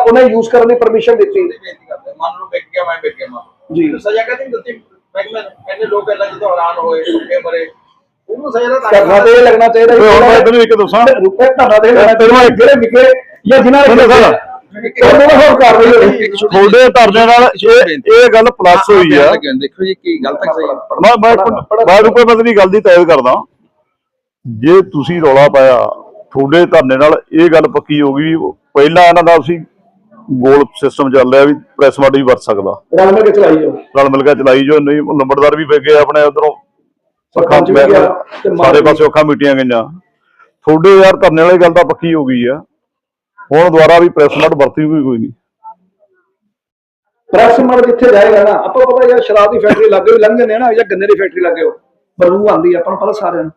ਉਹਨੇ ਯੂਜ਼ ਕਰਨ ਦੀ ਪਰਮਿਸ਼ਨ ਦਿੱਤੀ। ਬੇਨਤੀ ਕਰਦੇ। ਹਾਂ। ਮੰਨ ਲਓ ਵਿਕ ਗਿਆ ਮੈਂ ਵਿਕ ਗਿਆ ਮੰਨ ਜੀ। ਲਓ ਸਜ਼ਾ ਕਦੀ ਦਿੱਤੀ ਮੈਂ ਕਹਿੰਦੇ ਲੋਕ ਇਹਨਾਂ ਜਦੋਂ ਹੈਰਾਨ ਹੋਏ ਭੁੱਖੇ ਮਰੇ। ਉਹਨੂੰ ਸਜ਼ਾ ਦਾ ਕਰਨਾ ਤੇ ਇਹ ਲੱਗਣਾ ਚਾਹੀਦਾ ਓਏ ਹੁਣ ਮੈਂ ਤੈਨੂੰ ਇੱਕ ਦੱਸਾਂ। ਰੁਪਏ ਧਰਨਾ ਦੇ ਲੈਣਾ ਚਾਹੀਦਾ ਜਿਹੜੇ ਵਿਕੇ ਜਾਂ ਜਿਨ੍ਹਾਂ ਨੇ ਸੁਣੋ ਸਰ। ਉਹਨਾਂ ਨੂੰ ਹੋਰ ਕਾਰਵਾਈ ਹੋਣੀ ਤੁਹਾਡੇ ਧਰਨੇ ਨਾਲ ਇਹ ਇਹ ਗੱਲ ਪਲੱਸ ਹੋਈ ਆ। ਦੇਖੋ ਜੀ ਕੀ ਗਲਤ ਸਹੀ ਮੈਂ ਰੁਪਏ ਗੱਲ ਦੀ ਤਾਇਦ ਕਰਦਾ। ਜੇ ਤੁਸੀਂ ਰੌਲਾ ਪਾਇਆ ਤੁਹਾਡੇ ਧਰਨੇ ਨਾਲ ਇਹ ਗੱਲ ਪੱਕੀ ਹੋ ਗਈ ਵੀ ਪਹਿਲਾਂ ਇਹਨਾਂ ਦਾ ਅਸੀਂ ਗੋਲ ਸਿਸਟਮ ਚੱਲ ਰਿਹਾ ਵੀ ਪ੍ਰੈਸ ਮਾਡੀ ਵਰਤ ਸਕਦਾ। ਰਲ ਮਿਲ ਕੇ ਚਲਾਈ ਜਾਓ। ਰਲ ਮਿਲ ਕੇ ਚਲਾਈ ਜੋ ਨਹੀਂ ਨੰਬਰਦਾਰ ਵੀ ਫੇਗੇ ਆਪਣੇ ਉਧਰੋਂ। ਅੱਖਾਂ ਵੀ ਸਾਰੇ ਵੀ। ਪਾਸੇ ਅੱਖਾਂ ਮੀਟੀਆਂ ਗਈਆਂ। ਤੁਹਾਡੇ ਯਾਰ ਧਰਨੇ ਵਾਲੀ ਗੱਲ ਤਾਂ ਪੱਕੀ ਹੋ ਗਈ ਆ। ਹੁਣ ਦੁਬਾਰਾ ਵੀ ਪ੍ਰੈਸ ਮਾਡ ਵਰਤੀ ਹੋਈ ਕੋਈ ਨਹੀਂ। ਪ੍ਰੈਸ ਮਰ ਜਿੱਥੇ ਜਾਏਗਾ ਨਾ ਆਪਾਂ ਪਤਾ ਯਾਰ ਸ਼ਰਾਬ ਦੀ ਫੈਕਟਰੀ ਲੱਗੇ ਵੀ ਲੰਘ ਜਾਂਦੇ ਨਾ ਜਾਂ ਗੰਨੇ ਦੀ ਫੈਕਟਰੀ ਲੱਗੇ ਹੋ ਬਦਬੂ ਆਂਦੀ ਆਪਾਂ ਨੂੰ ਪਤਾ ਸਾਰਿਆਂ ਨੂੰ।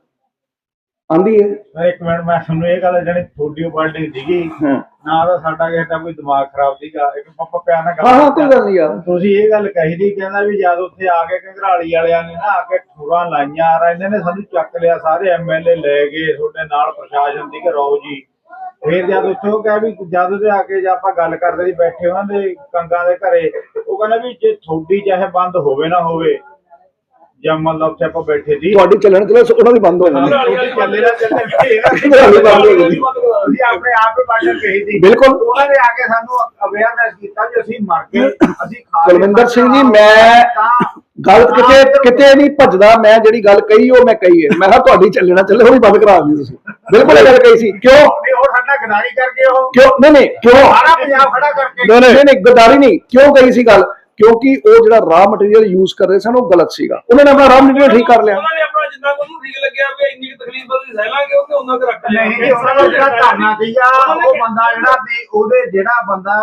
ਆਂਦੀ ਹੈ? ਮੈਂ ਇੱਕ ਮਿੰਟ ਮੈਂ ਤੁਹਾਨੂੰ ਇਹ ਗੱਲ ਜਣੀ ਤੁਹਾਡੀ ਪਾਰਟੀ ਸੀਗੀ ਹਾਂ। ਨਾ ਤਾਂ ਸਾਡਾ ਕਿਸੇ ਦਾ ਕੋਈ ਦਿਮਾਗ ਖਰਾਬ ਸੀਗਾ ਇੱਕ ਪਾਪਾ ਪਿਆਰ ਨਾਲ ਹਾਂ ਹਾਂ ਕੋਈ ਗੱਲ ਨਹੀਂ ਯਾਰ। ਤੁਸੀਂ ਇਹ ਗੱਲ ਕਹੀ ਦੀ ਕਹਿੰਦਾ ਵੀ ਜਦ ਉੱਥੇ ਆ ਕੇ ਘੰਗਰਾਲੀ ਵਾਲਿਆਂ ਨੇ ਨਾ ਆ ਕੇ ਠੋਰਾਂ ਲਾਈਆਂ ਆ ਇਹਨਾਂ ਨੇ ਸਾਨੂੰ ਚੱਕ ਲਿਆ ਸਾਰੇ ਐਮਐਲਏ ਲੈ ਗਏ ਤੁਹਾਡੇ ਨਾਲ ਪ੍ਰਸ਼ਾਸਨ ਦੀ ਕਿ ਰੋ ਜੀ। ਫਿਰ ਜਦ ਉੱਥੇ ਉਹ ਕਹਿ ਵੀ ਜਦ ਉਹਦੇ ਆ ਕੇ ਜੇ ਆਪਾਂ ਗੱਲ ਕਰਦੇ ਸੀ ਬੈਠੇ ਉਹਨਾਂ ਦੇ ਕੰਗਾਂ ਦੇ ਘਰੇ ਉਹ ਕਹਿੰਦਾ ਵੀ ਜੇ ਤੁਹਾਡੀ ਚਾਹੇ ਬੰਦ ਹੋਵੇ ਨਾ ਹੋਵੇ ਜਾਂ ਮਤਲਬ ਉੱਥੇ ਆਪਾਂ ਬੈਠੇ ਸੀ ਤੁਹਾਡੀ ਚੱਲਣ ਚਲੇ ਉਹਨਾਂ ਦੀ ਬੰਦ ਹੋ ਬੰਦ ਹੋ ਗਈ। ਅਸੀਂ ਆਪਣੇ ਆਪ ਹੀ ਬਾਟਰ ਕਹੀ ਸੀ। ਬਿਲਕੁਲ। ਉਹਨਾਂ ਨੇ ਆ ਕੇ ਸਾਨੂੰ ਅਵੇਅਰਨੈਸ ਕੀਤਾ ਵੀ ਅਸੀਂ ਮਰ ਗਏ। ਅਸੀਂ ਖਾ ਲਏ। ਕੁਲਵਿੰਦਰ ਸਿੰਘ ਜੀ ਮੈਂ ਗੱਲ ਕਿਤੇ ਕਿਤੇ ਨਹੀਂ ਭੱਜਦਾ ਮੈਂ ਜਿਹੜੀ ਗੱਲ ਕਹੀ ਉਹ ਮੈਂ ਕਹੀ ਹੈ। ਮੈਂ ਕਿਹਾ ਤੁਹਾਡੀ ਚੱਲਣਾ ਚੱਲੇ ਹੋਣੀ ਬੰਦ ਕਰਾ ਦਿਓ ਤੁਸੀਂ। ਬਿਲਕੁਲ ਇਹ ਗੱਲ ਕਹੀ ਸੀ। ਕਿਉਂ? ਨਹੀਂ ਉਹ ਸਾਡਾ ਗਦਾਰੀ ਕਰਕੇ ਉਹ। ਕਿਉਂ? ਨਹੀਂ ਨਹੀਂ ਕਿਉਂ? ਸਾਰਾ ਪੰਜਾਬ ਖੜਾ ਕਰਕੇ। ਨਹੀਂ ਨਹੀਂ ਗਦਾਰੀ ਨਹੀਂ। ਕਿਉਂ ਕਹੀ ਸੀ ਗੱਲ? ਕਿਉਂਕਿ ਉਹ ਜਿਹੜਾ ਰਾ ਮਟੀਰੀਅਲ ਯੂਜ਼ ਕਰ ਰਹੇ ਸਨ ਉਹ ਗਲਤ ਸੀਗਾ। ਉਹਨਾਂ ਨੇ ਆਪਣਾ ਰਾ ਮਟੀਰੀਅਲ ਠੀਕ ਕਰ ਲਿਆ। ਉਹਨਾਂ ਨੇ ਆਪਣਾ ਜਿੰਨਾ ਕੁ ਉਹਨੂੰ ਠੀਕ ਲੱਗਿਆ ਵੀ ਇੰਨੀ ਕੁ ਤਕਲੀਫ ਅਸੀਂ ਸਹਿ ਲਾਂਗੇ ਉਹਨੇ ਉਹਨਾਂ ਕੁ ਰੱਖ ਲਿਆ। ਨਹੀਂ ਜੀ ਉਹਨਾਂ ਦਾ ਜਿਹੜਾ ਧਰਨਾ ਸੀਗਾ ਉਹ ਬੰਦਾ ਜਿਹੜਾ ਸੀ ਉਹਦੇ ਜਿਹੜਾ ਬੰਦਾ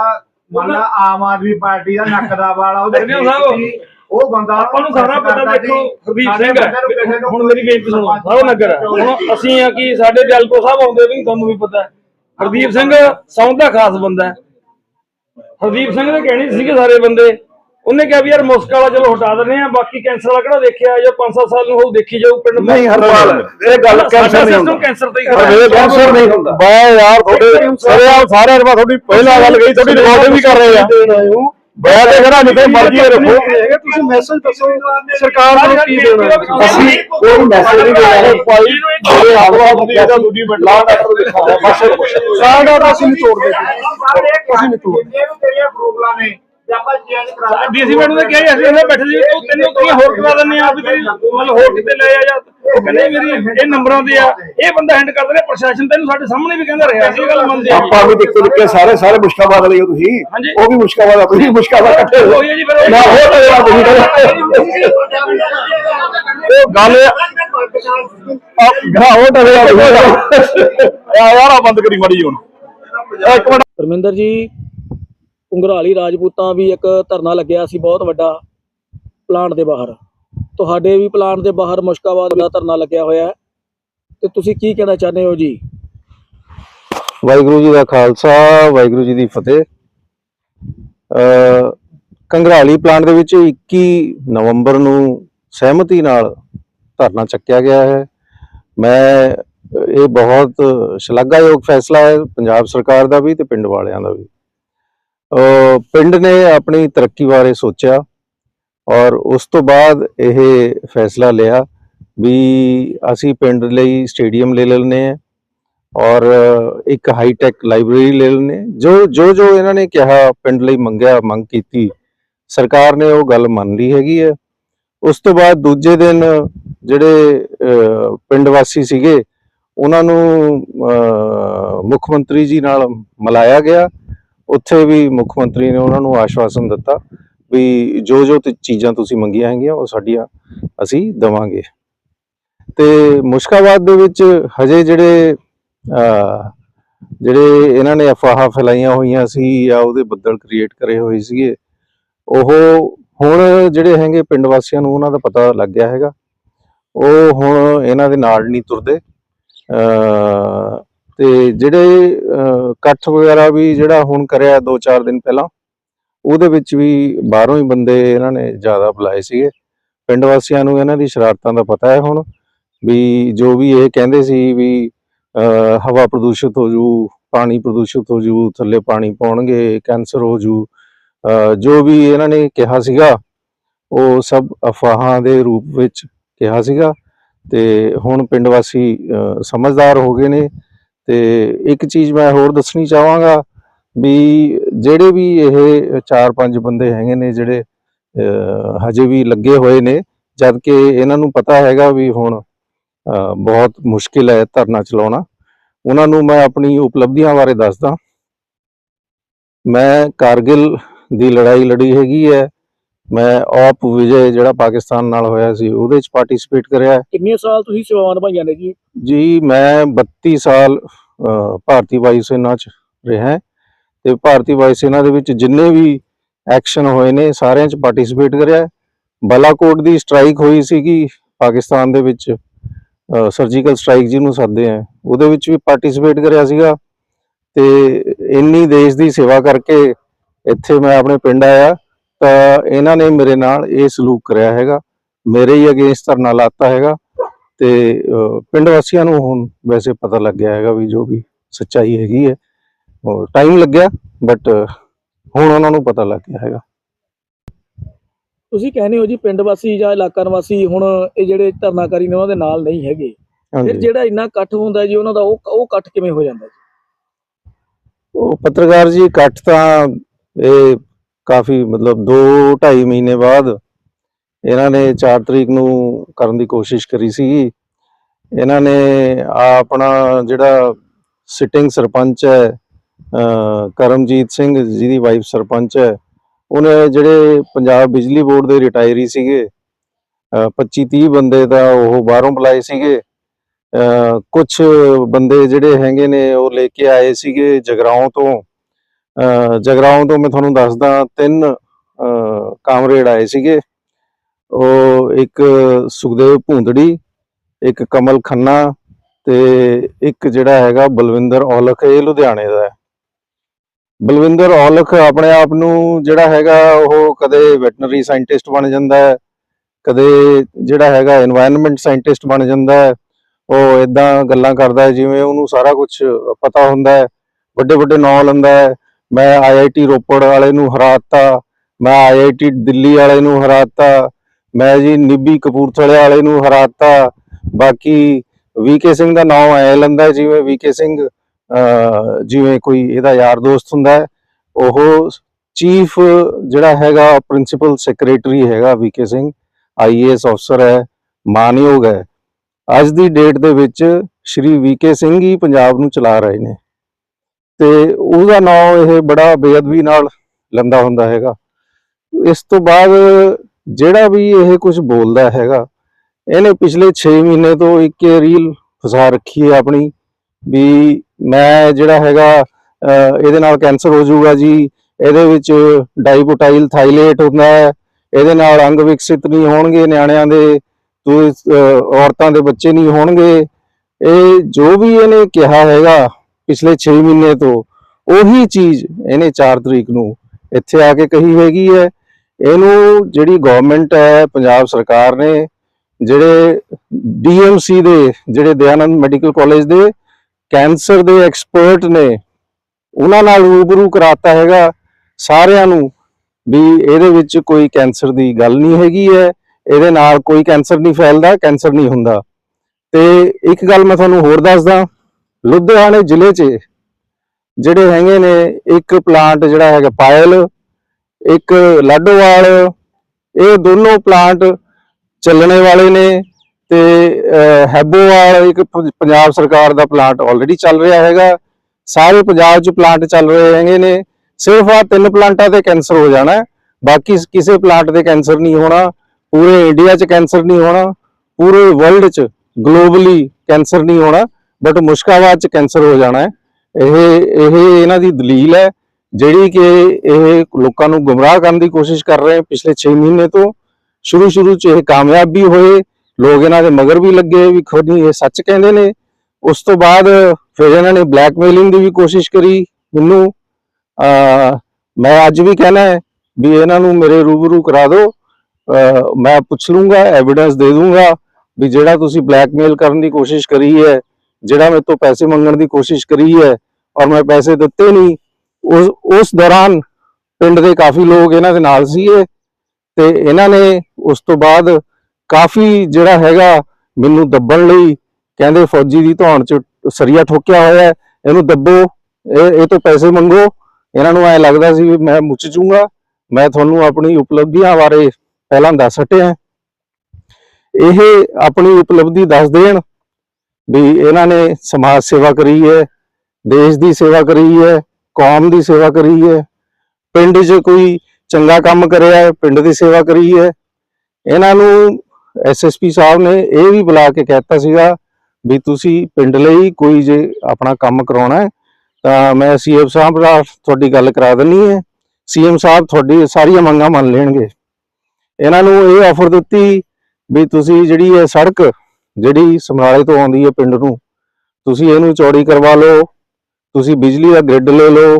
ਮੰਨ ਲਾ ਆਮ ਆਦਮੀ ਪਾਰਟੀ ਦਾ ਨੱਕ ਦਾ ਵਾਲਾ ਉਹਦੇ ਦੇਖਦੇ ਹੋ ਖੇਤ ਸਾਹਿਬ, ਸੀ, ਉਹ ਬੰਦਾ ਆਪਾਂ ਨੂੰ ਸਾਰਾ ਪਤਾ ਕਰਦਾ ਸੀ। ਦੇਖੋ ਹਰਦੀਪ ਸਾਡੇ ਸਿੰਘ ਬੰਦੇ ਨੂੰ ਕਿਸੇ ਨੂੰ ਹੁਣ ਮੇਰੀ ਬੇਨਤੀ ਸੁਣੋ ਸਾਰਾ ਨਗਰ ਹੈ। ਹੁਣ ਅਸੀਂ ਆ ਕਿ ਸਾਡੇ ਦਿਲਪੁਰ ਸਾਹਿਬ ਆਉਂਦੇ ਵੀ ਤੁਹਾਨੂੰ ਵੀ ਪਤਾ ਹੈ। ਹਰਦੀਪ ਸਿੰਘ ਸੌਂਦ ਦਾ ਖਾਸ ਬੰਦਾ ਹੈ। ਹਰਦੀਪ ਸਿੰਘ ਦੇ ਕਹਿਣੀ ਸੀਗੇ ਸਾਰੇ ਬੰਦੇ ਉਹਨੇ ਕਿਹਾ ਵੀ ਯਾਰ ਮੁਸਕ ਵਾਲਾ ਚਲੋ ਹਟਾ ਦਿੰਦੇ ਆ ਬਾਕੀ ਕੈਂਸਰ ਵਾਲਾ ਕਿਹੜਾ ਦੇਖਿਆ? ਜਾਂ 5-7 ਸਾਲ ਨੂੰ ਹੋਊ ਦੇਖੀ ਜਾਊ ਪਿੰਡ ਨਹੀਂ ਹਰਪਾਲ ਇਹ ਗੱਲ ਕੈਂਸਰ ਨਹੀਂ ਹੁੰਦਾ। ਕੈਂਸਰ ਤੇ ਹੀ ਹੈ। ਕੈਂਸਰ ਨਹੀਂ ਹੁੰਦਾ। ਬਾ ਯਾਰ ਤੁਹਾਡੇ ਸਾਰੇ ਆ ਨੂੰ ਮੈਂ ਤੁਹਾਡੀ ਪਹਿਲਾਂ ਗੱਲ ਕਹੀ ਤੁਹਾਡੀ ਰਿਕਾਰਡ ਵੀ ਕਰ ਰਹੇ ਆ। ਮੈਂ ਤੇ ਕਹਿੰਦਾ ਜਿੱਥੇ ਮਰਜ਼ੀ ਰੱਖੋ। ਤੁਸੀਂ ਮੈਸੇਜ ਦੱਸੋ। ਸਰਕਾਰ ਨੂੰ ਕੀ ਦੇਣਾ? ਅਸੀਂ ਕੋਈ ਮੈਸੇਜ ਨਹੀਂ ਦੇ ਰਹੇ ਭਾਈ ਜਿਹੜੇ ਆਗਵਾ ਹੁੰਦੀ ਹੈ ਤਾਂ ਦੂਜੀ ਲਾ ਡਾਕਟਰ ਦਿਖਾਓ ਬਸ ਹੈ। ਸਾਡਾ ਤਾਂ ਅਸੀਂ ਨਹੀਂ ਤੋੜਦੇ। ਅਸੀਂ ਨਹੀਂ ਤੂੰ ਜਿੰਨੇ ਵੀ ਤੇਰੀਆਂ ਪ੍ਰੋਬਲਮ ਨੇ ਡੀਸੀ ਮੈਡਮ ਨੇ ਕਿਹਾ ਸੀ ਅਸੀਂ ਇੱਥੇ ਬੈਠੇ ਸੀ ਉਹ ਤੈਨੂੰ ਕੀ ਹੋਰ ਕਰਾ ਦਿੰਦੇ ਆ ਵੀ ਤੇਰੀ ਮਤਲਬ ਹੋਰ ਕਿਤੇ ਲੈ ਆ ਜਾਂ। ਉਹ ਕਹਿੰਦੇ ਮੇਰੀ ਇਹ ਨੰਬਰਾਂ ਤੇ ਆ। ਇਹ ਬੰਦਾ ਹੈਂਡ ਕਰਦਾ ਰਿਹਾ ਪ੍ਰਸ਼ਾਸਨ ਤੈਨੂੰ ਸਾਡੇ ਸਾਹਮਣੇ ਵੀ ਕਹਿੰਦਾ ਰਿਹਾ ਅਸੀਂ ਗੱਲ ਮੰਨਦੇ ਆ। ਆਪਾਂ ਵੀ ਦੇਖੋ ਦੇਖੇ ਸਾਰੇ ਸਾਰੇ ਮੁਸ਼ਕਾਬਾਦ ਵਾਲੇ ਹੋ ਤੁਸੀਂ। ਉਹ ਵੀ ਮੁਸ਼ਕਾਬਾਦ ਆ ਤੁਸੀਂ ਮੁਸ਼ਕਾਬਾਦ ਇਕੱਠੇ ਹੋ। ਜੀ ਫਿਰ ਨਾ ਹੋ ਤਾਂ ਤੁਸੀਂ ਕਹਿੰਦੇ ਉਹ ਗੱਲ ਆ। ਗਾ ਹੋ ਤਾਂ ਯਾਰ ਯਾਰ ਆ ਬੰਦ ਕਰੀ ਮੜੀ ਹੁਣ। ਇੱਕ ਮਿੰਟ। ਧਰਮਿੰਦਰ ਜੀ ਉੰਗਰਾਲੀ ਰਾਜਪੂਤਾਂ ਵੀ ਇੱਕ ਧਰਨਾ ਲੱਗਿਆ ਸੀ ਬਹੁਤ ਵੱਡਾ ਪਲਾਂਟ ਦੇ ਬਾਹਰ। ਤੁਹਾਡੇ ਵੀ ਪਲਾਂਟ ਦੇ ਬਾਹਰ ਮੁਸ਼ਕਾਬਾਦ ਦਾ ਧਰਨਾ ਲੱਗਿਆ ਹੋਇਆ ਹੈ। ਤੇ ਤੁਸੀਂ ਕੀ ਕਹਿਣਾ ਚਾਹੁੰਦੇ ਹੋ ਜੀ? ਵਾਹਿਗੁਰੂ ਜੀ ਦਾ ਖਾਲਸਾ, ਵਾਹਿਗੁਰੂ ਜੀ ਦੀ ਫਤਿਹ। ਅ ਕੰਗਰਾਲੀ ਪਲਾਂਟ ਦੇ ਵਿੱਚ 21 ਨਵੰਬਰ ਨੂੰ ਸਹਿਮਤੀ ਨਾਲ ਧਰਨਾ ਚੱਕਿਆ ਗਿਆ ਹੈ। ਮੈਂ, ਇਹ ਬਹੁਤ ਸ਼ਲਾਘਾਯੋਗ ਫੈਸਲਾ ਹੈ ਪੰਜਾਬ ਸਰਕਾਰ ਦਾ ਵੀ ਤੇ ਪਿੰਡ ਵਾਲਿਆਂ ਦਾ ਵੀ। ਪਿੰਡ ਨੇ ਆਪਣੀ ਤਰੱਕੀ ਬਾਰੇ ਸੋਚਿਆ ਔਰ ਉਸ ਤੋਂ ਬਾਅਦ ਇਹ ਫੈਸਲਾ ਲਿਆ ਵੀ ਅਸੀਂ ਪਿੰਡ ਲਈ ਸਟੇਡੀਅਮ ਲੈ ਲੈਣੇ ਹੈ ਔਰ ਇੱਕ ਹਾਈ ਟੈਕ ਲਾਇਬ੍ਰੇਰੀ ਲੈ ਲੈਣੇ ਜੋ ਜੋ ਜੋ ਇਹਨਾਂ ਨੇ ਕਿਹਾ, ਪਿੰਡ ਲਈ ਮੰਗਿਆ, ਮੰਗ ਕੀਤੀ, ਸਰਕਾਰ ਨੇ ਉਹ ਗੱਲ ਮੰਨ ਲਈ ਹੈਗੀ ਹੈ। ਉਸ ਤੋਂ ਬਾਅਦ ਦੂਜੇ ਦਿਨ ਜਿਹੜੇ ਪਿੰਡ ਵਾਸੀ ਸੀਗੇ, ਉਹਨਾਂ ਨੂੰ ਮੁੱਖ ਮੰਤਰੀ ਜੀ ਨਾਲ ਮਿਲਾਇਆ ਗਿਆ ਉੱਥੇ ਵੀ ਮੁੱਖ ਮੰਤਰੀ ਨੇ ਉਹਨਾਂ ਨੂੰ ਆਸ਼ਵਾਸਨ ਦਿੱਤਾ ਵੀ ਜੋ ਜੋ ਚੀਜ਼ਾਂ ਤੁਸੀਂ ਮੰਗੀਆਂ ਹੈਗੀਆਂ, ਉਹ ਸਾਡੀਆਂ ਅਸੀਂ ਦਵਾਂਗੇ। ਤੇ ਮੁਸ਼ਕਾਬਾਦ ਦੇ ਵਿੱਚ ਹਜੇ ਜਿਹੜੇ ਜਿਹੜੇ ਇਹਨਾਂ ਨੇ ਅਫਵਾਹਾਂ ਫੈਲਾਈਆਂ ਹੋਈਆਂ ਸੀ ਜਾਂ ਉਹਦੇ ਬੱਦਲ ਕ੍ਰੀਏਟ ਕਰੇ ਹੋਏ ਸੀਗੇ, ਉਹ ਹੁਣ ਜਿਹੜੇ ਹੈਗੇ ਪਿੰਡ ਵਾਸੀਆਂ ਨੂੰ ਉਹਨਾਂ ਦਾ ਪਤਾ ਲੱਗ ਗਿਆ ਹੈਗਾ। ਉਹ ਹੁਣ ਇਹਨਾਂ ਦੇ ਨਾਲ ਨਹੀਂ ਤੁਰਦੇ। ਅਹ ਤੇ ਜਿਹੜੇ, ਅਹ, ਇਕੱਠ ਵਗੈਰਾ ਵੀ ਜਿਹੜਾ ਹੁਣ ਕਰਿਆ 2-4 ਦਿਨ ਪਹਿਲਾਂ, ਉਹਦੇ ਵਿੱਚ ਵੀ ਬਾਹਰੋਂ ਹੀ ਬੰਦੇ ਇਹਨਾਂ ਨੇ ਜ਼ਿਆਦਾ ਬੁਲਾਏ ਸੀਗੇ। ਪਿੰਡ ਵਾਸੀਆਂ ਨੂੰ ਇਹਨਾਂ ਦੀ ਸ਼ਰਾਰਤਾਂ ਦਾ ਪਤਾ ਹੈ ਹੁਣ, ਵੀ ਜੋ ਵੀ ਇਹ ਕਹਿੰਦੇ ਸੀ ਵੀ ਹਵਾ ਪ੍ਰਦੂਸ਼ਿਤ ਹੋ ਜੂ, ਪਾਣੀ ਪ੍ਰਦੂਸ਼ਿਤ ਹੋ ਜੂ, ਥੱਲੇ ਪਾਣੀ ਪਾਉਣਗੇ, ਕੈਂਸਰ ਹੋ ਜੂ, ਅਹ, ਜੋ ਵੀ ਇਹਨਾਂ ਨੇ ਕਿਹਾ ਸੀਗਾ, ਉਹ ਸਭ ਅਫਵਾਹਾਂ ਦੇ ਰੂਪ ਵਿੱਚ ਕਿਹਾ ਸੀਗਾ। ਤੇ ਹੁਣ ਪਿੰਡ ਵਾਸੀ, ਅਹ, ਸਮਝਦਾਰ ਹੋ ਗਏ ਨੇ ਤੇ ਇੱਕ ਚੀਜ਼ ਮੈਂ ਹੋਰ ਦੱਸਣੀ ਚਾਹਾਂਗਾ ਵੀ ਜਿਹੜੇ ਵੀ ਇਹ ਚਾਰ ਪੰਜ ਬੰਦੇ ਹੈਗੇ ਨੇ ਜਿਹੜੇ ਹਜੇ ਵੀ ਲੱਗੇ ਹੋਏ ਨੇ, ਜਦ ਕਿ ਇਹਨਾਂ ਨੂੰ ਪਤਾ ਹੈਗਾ ਵੀ ਹੁਣ ਬਹੁਤ ਮੁਸ਼ਕਿਲ ਹੈ ਧਰਨਾ ਚਲਾਉਣਾ। ਉਹਨਾਂ ਨੂੰ ਮੈਂ ਆਪਣੀ ਉਪਲਬਧੀਆਂ ਬਾਰੇ ਦੱਸਦਾ। ਮੈਂ ਕਾਰਗਿਲ ਦੀ ਲੜਾਈ ਲੜੀ ਹੈਗੀ ਹੈ। ਮੈਂ ਆਪ ਵਿਜੇ ਜਿਹੜਾ ਪਾਕਿਸਤਾਨ ਨਾਲ ਹੋਇਆ ਸੀ ਉਹਦੇ ਚ ਪਾਰਟਿਸਿਪੇਟ ਕਰਿਆ। ਕਿੰਨੇ ਸਾਲ ਤੁਸੀਂ ਸੇਵਾਵਾਂ ਨਿਭਾਈਆਂ ਨੇ ਜੀ ਜੀ ਮੈਂ 32 ਸਾਲ ਭਾਰਤੀ ਵਾਯੂ ਸੈਨਾ ਚ ਰਿਹਾ ਤੇ ਭਾਰਤੀ ਵਾਯੂ ਸੈਨਾ ਦੇ ਵਿੱਚ ਜਿੰਨੇ ਵੀ ਐਕਸ਼ਨ ਹੋਏ ਨੇ ਸਾਰਿਆਂ ਚ ਪਾਰਟਿਸਿਪੇਟ ਕਰਿਆ। ਬਾਲਾਕੋਟ ਦੀ ਸਟ੍ਰਾਈਕ ਹੋਈ ਸੀਗੀ ਪਾਕਿਸਤਾਨ ਦੇ ਵਿੱਚ ਸਰਜੀਕਲ ਸਟ੍ਰਾਈਕ ਜਿਹਨੂੰ ਸੱਦਦੇ ਆ ਉਹਦੇ ਵਿੱਚ ਵੀ ਪਾਰਟਿਸਿਪੇਟ ਕਰਿਆ ਸੀਗਾ ਤੇ ਇੰਨੀ ਦੇਸ਼ ਦੀ ਸੇਵਾ ਕਰਕੇ ਇੱਥੇ ਮੈਂ ਆਪਣੇ ਪਿੰਡ ਆਇਆ ਤਾਂ ਇਹਨਾਂ ਨੇ ਮੇਰੇ ਨਾਲ ਇਹ ਸਲੂਕ ਕਰਿਆ ਹੈਗਾ। ਮੇਰੇ ਹੀ ਅਗੇਂਸਟ ਧਰਨਾ ਲਾਤਾ ਹੈਗਾ ਤੇ ਪਿੰਡ ਵਾਸੀਆਂ ਨੂੰ ਹੁਣ ਵੈਸੇ ਪਤਾ ਲੱਗ ਗਿਆ ਹੈਗਾ ਵੀ ਜੋ ਵੀ ਸੱਚਾਈ ਹੈਗੀ ਹੈ। ਔਰ ਟਾਈਮ ਲੱਗਿਆ ਬਟ ਹੁਣ ਉਹਨਾਂ ਨੂੰ ਪਤਾ ਲੱਗ ਗਿਆ ਹੈਗਾ। ਤੁਸੀਂ ਕਹਿੰਦੇ ਹੋ ਜੀ ਪਿੰਡ ਵਾਸੀ ਜਾਂ ਇਲਾਕਾ ਨਿਵਾਸੀ ਹੁਣ ਇਹ ਜਿਹੜੇ ਧਰਨਾਕਾਰੀ ਨੇ ਉਹਨਾਂ ਦੇ ਨਾਲ ਨਹੀਂ ਹੈਗੇ। ਫਿਰ ਜਿਹੜਾ ਇੰਨਾ ਇਕੱਠ ਹੁੰਦਾ ਜੀ ਉਹਨਾਂ ਦਾ ਉਹ ਉਹ ਇਕੱਠ ਕਿਵੇਂ ਹੋ ਜਾਂਦਾ ਜੀ? ਉਹ ਪੱਤਰਕਾਰ ਜੀ ਇਕੱਠ ਤਾਂ ਇਹ ਕਾਫੀ ਮਤਲਬ 2 2.5 ਮਹੀਨੇ ਬਾਅਦ ਇਹਨਾਂ ਨੇ 4 ਤਰੀਕ ਨੂੰ ਕਰਨ ਦੀ ਕੋਸ਼ਿਸ਼ ਕਰੀ ਸੀਗੀ। ਇਹਨਾਂ ਨੇ ਆਪਣਾ ਜਿਹੜਾ ਸਿਟਿੰਗ ਸਰਪੰਚ ਹੈ ਕਰਮਜੀਤ ਸਿੰਘ ਜਿਹਦੀ ਵਾਈਫ ਸਰਪੰਚ ਹੈ, ਉਹਨੇ ਜਿਹੜੇ ਪੰਜਾਬ ਬਿਜਲੀ ਬੋਰਡ ਦੇ ਰਿਟਾਇਰੀ ਸੀਗੇ 25 30 ਬੰਦੇ ਦਾ ਉਹ ਬਾਹਰੋਂ ਬੁਲਾਏ ਸੀਗੇ। ਕੁਝ ਬੰਦੇ ਜਿਹੜੇ ਹੈਗੇ ਨੇ ਉਹ ਲੈ ਕੇ ਆਏ ਸੀਗੇ ਜਗਰਾਉਂ ਤੋਂ। ਜਗਰਾਉਂ ਤੋਂ ਮੈਂ ਤੁਹਾਨੂੰ ਦੱਸਦਾ, ਤਿੰਨ ਕਾਮਰੇਡ ਆਏ ਸੀਗੇ। ਉਹ ਇੱਕ ਸੁਖਦੇਵ ਭੂੰਦੜੀ, ਇੱਕ ਕਮਲ ਖੰਨਾ ਤੇ ਇੱਕ ਜਿਹੜਾ ਹੈਗਾ ਬਲਵਿੰਦਰ ਔਲਖ, ਇਹ ਲੁਧਿਆਣੇ ਦਾ ਬਲਵਿੰਦਰ ਔਲਖ ਆਪਣੇ ਆਪ ਨੂੰ ਜਿਹੜਾ ਹੈਗਾ ਉਹ ਕਦੇ ਵੈਟਰਨਰੀ ਸਾਇੰਟਿਸਟ ਬਣ ਜਾਂਦਾ ਹੈ, ਕਦੇ ਜਿਹੜਾ ਹੈਗਾ এনवायरमेंट ਸਾਇੰਟਿਸਟ ਬਣ ਜਾਂਦਾ ਹੈ। ਉਹ ਇਦਾਂ ਗੱਲਾਂ ਕਰਦਾ ਜਿਵੇਂ ਉਹਨੂੰ ਸਾਰਾ ਕੁਝ ਪਤਾ ਹੁੰਦਾ ਹੈ ਵੱਡੇ ਵੱਡੇ ਨਾਂ ਲੈਂਦਾ ਹੈ। ਮੈਂ ਆਈਆਈਟੀ ਰੋਪੜ ਵਾਲੇ ਨੂੰ ਹਰਾਤਾ, ਮੈਂ ਆਈਆਈਟੀ ਦਿੱਲੀ ਵਾਲੇ ਨੂੰ ਹਰਾਤਾ, ਮੈਂ ਜੀ ਨਿੱਬੀ ਕਪੂਰਥਲੇ ਵਾਲੇ ਨੂੰ ਹਰਾਤਾ। ਬਾਕੀ ਵੀਕੇ ਸਿੰਘ ਦਾ ਨਾਮ ਐ ਲੈਂਦਾ ਹੈ ਜਿਵੇਂ ਵੀਕੇ ਸਿੰਘ ਜਿਵੇਂ ਕੋਈ ਇਹਦਾ ਯਾਰ ਦੋਸਤ ਹੁੰਦਾ ਹੈ, ਉਹ ਚੀਫ ਜਿਹੜਾ ਹੈਗਾ, ਪ੍ਰਿੰਸੀਪਲ ਸੈਕਟਰੀ ਹੈਗਾ ਵੀਕੇ ਸਿੰਘ ਆਈਏਐਸ ਅਫਸਰ ਹੈ, ਮਾਨਯੋਗ ਹੈ। ਅੱਜ ਦੀ ਡੇਟ ਦੇ ਵਿੱਚ ਸ਼੍ਰੀ ਵੀਕੇ ਸਿੰਘ ਹੀ ਪੰਜਾਬ ਨੂੰ ਚਲਾ ਰਹੇ ਨੇ। ਤੇ ਉਹਦਾ ਨਾਮ ਇਹ ਬੜਾ ਬੇਅਦਬੀ ਨਾਲ ਲੰਦਾ ਹੁੰਦਾ ਹੈਗਾ। ਇਸ ਤੋਂ ਬਾਅਦ ਜਿਹੜਾ ਵੀ ਇਹ ਕੁਝ ਬੋਲਦਾ ਹੈਗਾ, ਇਹਨੇ ਪਿਛਲੇ 6 ਮਹੀਨੇ ਤੋਂ ਇੱਕ ਰੀਲ ਫਸਾ ਰੱਖੀ ਹੈ ਆਪਣੀ ਵੀ ਮੈਂ ਜਿਹੜਾ ਹੈਗਾ ਇਹਦੇ ਨਾਲ ਕੈਂਸਰ ਹੋ ਜਾਊਗਾ ਜੀ, ਇਹਦੇ ਵਿੱਚ ਡਾਈਬੂਟਾਈਲ ਥਾਈਲੇਟ ਹੁੰਦਾ ਹੈ, ਇਹਦੇ ਨਾਲ ਅੰਗ ਵਿਕਸਿਤ ਨਹੀਂ ਹੋਣਗੇ ਨਿਆਣਿਆਂ ਦੇ, ਤੋ ਔਰਤਾਂ ਦੇ ਬੱਚੇ ਨਹੀਂ ਹੋਣਗੇ। ਇਹ ਜੋ ਵੀ ਇਹਨੇ ਕਿਹਾ ਹੈਗਾ ਪਿਛਲੇ 6 ਮਹੀਨੇ ਤੋਂ ਉਹੀ ਚੀਜ਼ ਇਹਨੇ 4 ਤਰੀਕ ਨੂੰ ਇੱਥੇ ਆ ਕੇ ਕਹੀ ਹੈਗੀ ਹੈ। ਇਹਨੂੰ ਜਿਹੜੀ ਗਵਰਨਮੈਂਟ ਹੈ, ਪੰਜਾਬ ਸਰਕਾਰ ਨੇ, ਜਿਹੜੇ ਡੀਐਮਸੀ ਦੇ, ਜਿਹੜੇ ਦਇਆਨੰਦ ਮੈਡੀਕਲ ਕਾਲਜ ਦੇ ਕੈਂਸਰ ਦੇ ਐਕਸਪਰਟ ਨੇ, ਉਹਨਾਂ ਨਾਲ ਰੂਬਰੂ ਕਰਾਤਾ ਹੈਗਾ। ਸਾਰਿਆਂ ਨੂੰ ਵੀ ਇਹਦੇ ਵਿੱਚ ਕੋਈ ਕੈਂਸਰ ਦੀ ਗੱਲ ਨਹੀਂ ਹੈਗੀ ਹੈ। ਇਹਦੇ ਨਾਲ ਕੋਈ ਕੈਂਸਰ ਨਹੀਂ ਫੈਲਦਾ, ਕੈਂਸਰ ਨਹੀਂ ਹੁੰਦਾ। ਤੇ ਇੱਕ ਗੱਲ ਮੈਂ ਤੁਹਾਨੂੰ ਹੋਰ ਦੱਸਦਾ। ਲੁਧਿਆਣੇ ਜ਼ਿਲ੍ਹੇ 'ਚ ਜਿਹੜੇ ਹੈਗੇ ਨੇ, ਇੱਕ ਪਲਾਂਟ ਜਿਹੜਾ ਹੈਗਾ ਪਾਇਲ, ਇੱਕ ਲਾਡੋਵਾਲ, ਇਹ ਦੋਨੋਂ ਪਲਾਂਟ ਚੱਲਣੇ ਵਾਲੇ ਨੇ ਤੇ ਹੈਬੋਵਾਲ, ਇੱਕ ਪੰਜਾਬ ਸਰਕਾਰ ਦਾ ਪਲਾਂਟ ਆਲਰੇਡੀ ਚੱਲ ਰਿਹਾ ਹੈਗਾ। ਸਾਰੇ ਪੰਜਾਬ 'ਚ ਪਲਾਂਟ ਚੱਲ ਰਹੇ ਹੈਗੇ ਨੇ। ਸਿਰਫ ਆ ਤਿੰਨ ਪਲਾਂਟਾਂ ਤੇ ਕੈਂਸਰ ਹੋ ਜਾਣਾ। ਬਾਕੀ ਕਿਸੇ ਪਲਾਂਟ ਤੇ ਕੈਂਸਰ ਨਹੀਂ ਹੋਣਾ। ਪੂਰੇ ਇੰਡੀਆ 'ਚ ਕੈਂਸਰ ਨਹੀਂ ਹੋਣਾ। ਪੂਰੇ ਵਰਲਡ 'ਚ ਗਲੋਬਲੀ ਕੈਂਸਰ ਨਹੀਂ ਹੋਣਾ। ਬਟ ਮੁਸ਼ਕਾਬਾਦ 'ਚ ਕੈਂਸਰ ਹੋ ਜਾਣਾ ਹੈ। ਇਹ ਇਹ ਇਹਨਾਂ ਦੀ ਦਲੀਲ ਹੈ, ਜਿਹੜੀ ਕਿ ਇਹ ਲੋਕਾਂ ਨੂੰ ਗੁੰਮਰਾਹ ਕਰਨ ਦੀ ਕੋਸ਼ਿਸ਼ ਕਰ ਰਹੇ ਪਿਛਲੇ 6 ਮਹੀਨੇ ਤੋਂ ਸ਼ੁਰੂ ਸ਼ੁਰੂ 'ਚ ਇਹ ਕਾਮਯਾਬ ਵੀ ਹੋਏ, ਲੋਕ ਇਹਨਾਂ ਦੇ ਮਗਰ ਵੀ ਲੱਗੇ, ਵੀ ਖੁਦ ਨਹੀਂ ਇਹ ਸੱਚ ਕਹਿੰਦੇ ਨੇ। ਉਸ ਤੋਂ ਬਾਅਦ ਫਿਰ ਇਹਨਾਂ ਨੇ ਬਲੈਕਮੇਲਿੰਗ ਦੀ ਵੀ ਕੋਸ਼ਿਸ਼ ਕਰੀ ਮੈਨੂੰ। ਮੈਂ ਅੱਜ ਵੀ ਕਹਿਣਾ ਹੈ ਵੀ ਇਹਨਾਂ ਨੂੰ ਮੇਰੇ ਰੂਬਰੂ ਕਰਾ ਦਿਓ। ਮੈਂ ਪੁੱਛ ਲੂੰਗਾ ਐਵੀਡੈਂਸ ਦੇ ਦੂੰਗਾ ਵੀ ਜਿਹੜਾ ਤੁਸੀਂ ਬਲੈਕਮੇਲ ਕਰਨ ਦੀ ਕੋਸ਼ਿਸ਼ ਕਰੀ ਹੈ ਜਿਹੜਾ ਮੇਰੇ ਤੋਂ ਪੈਸੇ ਮੰਗਣ ਦੀ ਕੋਸ਼ਿਸ਼ ਕਰੀ ਹੈ ਔਰ ਮੈਂ ਪੈਸੇ ਦਿੱਤੇ ਨਹੀਂ, ਉਸ ਉਸ ਦੌਰਾਨ ਪਿੰਡ ਦੇ ਕਾਫੀ ਲੋਕ ਇਹਨਾਂ ਦੇ ਨਾਲ ਸੀਗੇ ਤੇ ਇਹਨਾਂ ਨੇ ਉਸ ਤੋਂ ਬਾਅਦ ਕਾਫੀ ਜਿਹੜਾ ਹੈਗਾ ਮੈਨੂੰ ਦੱਬਣ ਲਈ ਕਹਿੰਦੇ ਫੌਜੀ ਦੀ ਧੌਣ ਚ ਸਰੀਆ ਠੋਕਿਆ ਹੋਇਆ, ਇਹਨੂੰ ਦੱਬੋ, ਇਹ ਇਹ ਤੋਂ ਪੈਸੇ ਮੰਗੋ। ਇਹਨਾਂ ਨੂੰ ਐ ਲੱਗਦਾ ਸੀ ਵੀ ਮੈਂ ਮੁੱਚ ਜੂਗਾ, ਮੈਂ ਤੁਹਾਨੂੰ ਆਪਣੀ ਉਪਲਬਧੀਆਂ ਬਾਰੇ ਪਹਿਲਾਂ ਦੱਸ ਹਟਿਆ। ਇਹ ਆਪਣੀ ਉਪਲਬਧੀ ਦੱਸ ਦੇਣ ਵੀ ਇਹਨਾਂ ਨੇ ਸਮਾਜ ਸੇਵਾ ਕਰੀ ਹੈ, ਦੇਸ਼ ਦੀ ਸੇਵਾ ਕਰੀ ਹੈ, ਕੌਮ ਦੀ ਸੇਵਾ ਕਰੀ ਹੈ, ਪਿੰਡ 'ਚ ਕੋਈ ਚੰਗਾ ਕੰਮ ਕਰਿਆ ਹੈ, ਪਿੰਡ ਦੀ ਸੇਵਾ ਕਰੀ ਹੈ। ਇਹਨਾਂ ਨੂੰ ਐਸਐਸਪੀ ਸਾਹਿਬ ਨੇ ਇਹ ਵੀ ਬੁਲਾ ਕੇ ਕਹਿਤਾ ਸੀਗਾ ਵੀ ਤੁਸੀਂ ਪਿੰਡ ਲਈ ਕੋਈ ਜੇ ਆਪਣਾ ਕੰਮ ਕਰਾਉਣਾ ਹੈ, ਤਾਂ ਮੈਂ ਸੀਐਮ ਸਾਹਿਬ ਨਾਲ ਤੁਹਾਡੀ ਗੱਲ ਕਰਾ ਦਿੰਨੀ ਹੈ। ਸੀਐਮ ਸਾਹਿਬ ਤੁਹਾਡੀ ਸਾਰੀਆਂ ਮੰਗਾਂ ਮੰਨ ਲੈਣਗੇ। ਇਹਨਾਂ ਨੂੰ ਇਹ ਆਫਰ ਦਿੱਤੀ ਵੀ ਤੁਸੀਂ ਜਿਹੜੀ ਇਹ ਸੜਕ ਜਿਹੜੀ ਸਮਰਾਲੇ ਤੋਂ ਆਉਂਦੀ ਹੈ ਪਿੰਡ ਨੂੰ, ਤੁਸੀਂ ਇਹਨੂੰ ਚੌੜੀ ਕਰਵਾ ਲਓ, ਤੁਸੀਂ ਬਿਜਲੀ ਦਾ ਗ੍ਰਿਡ ਲੈ ਲਓ,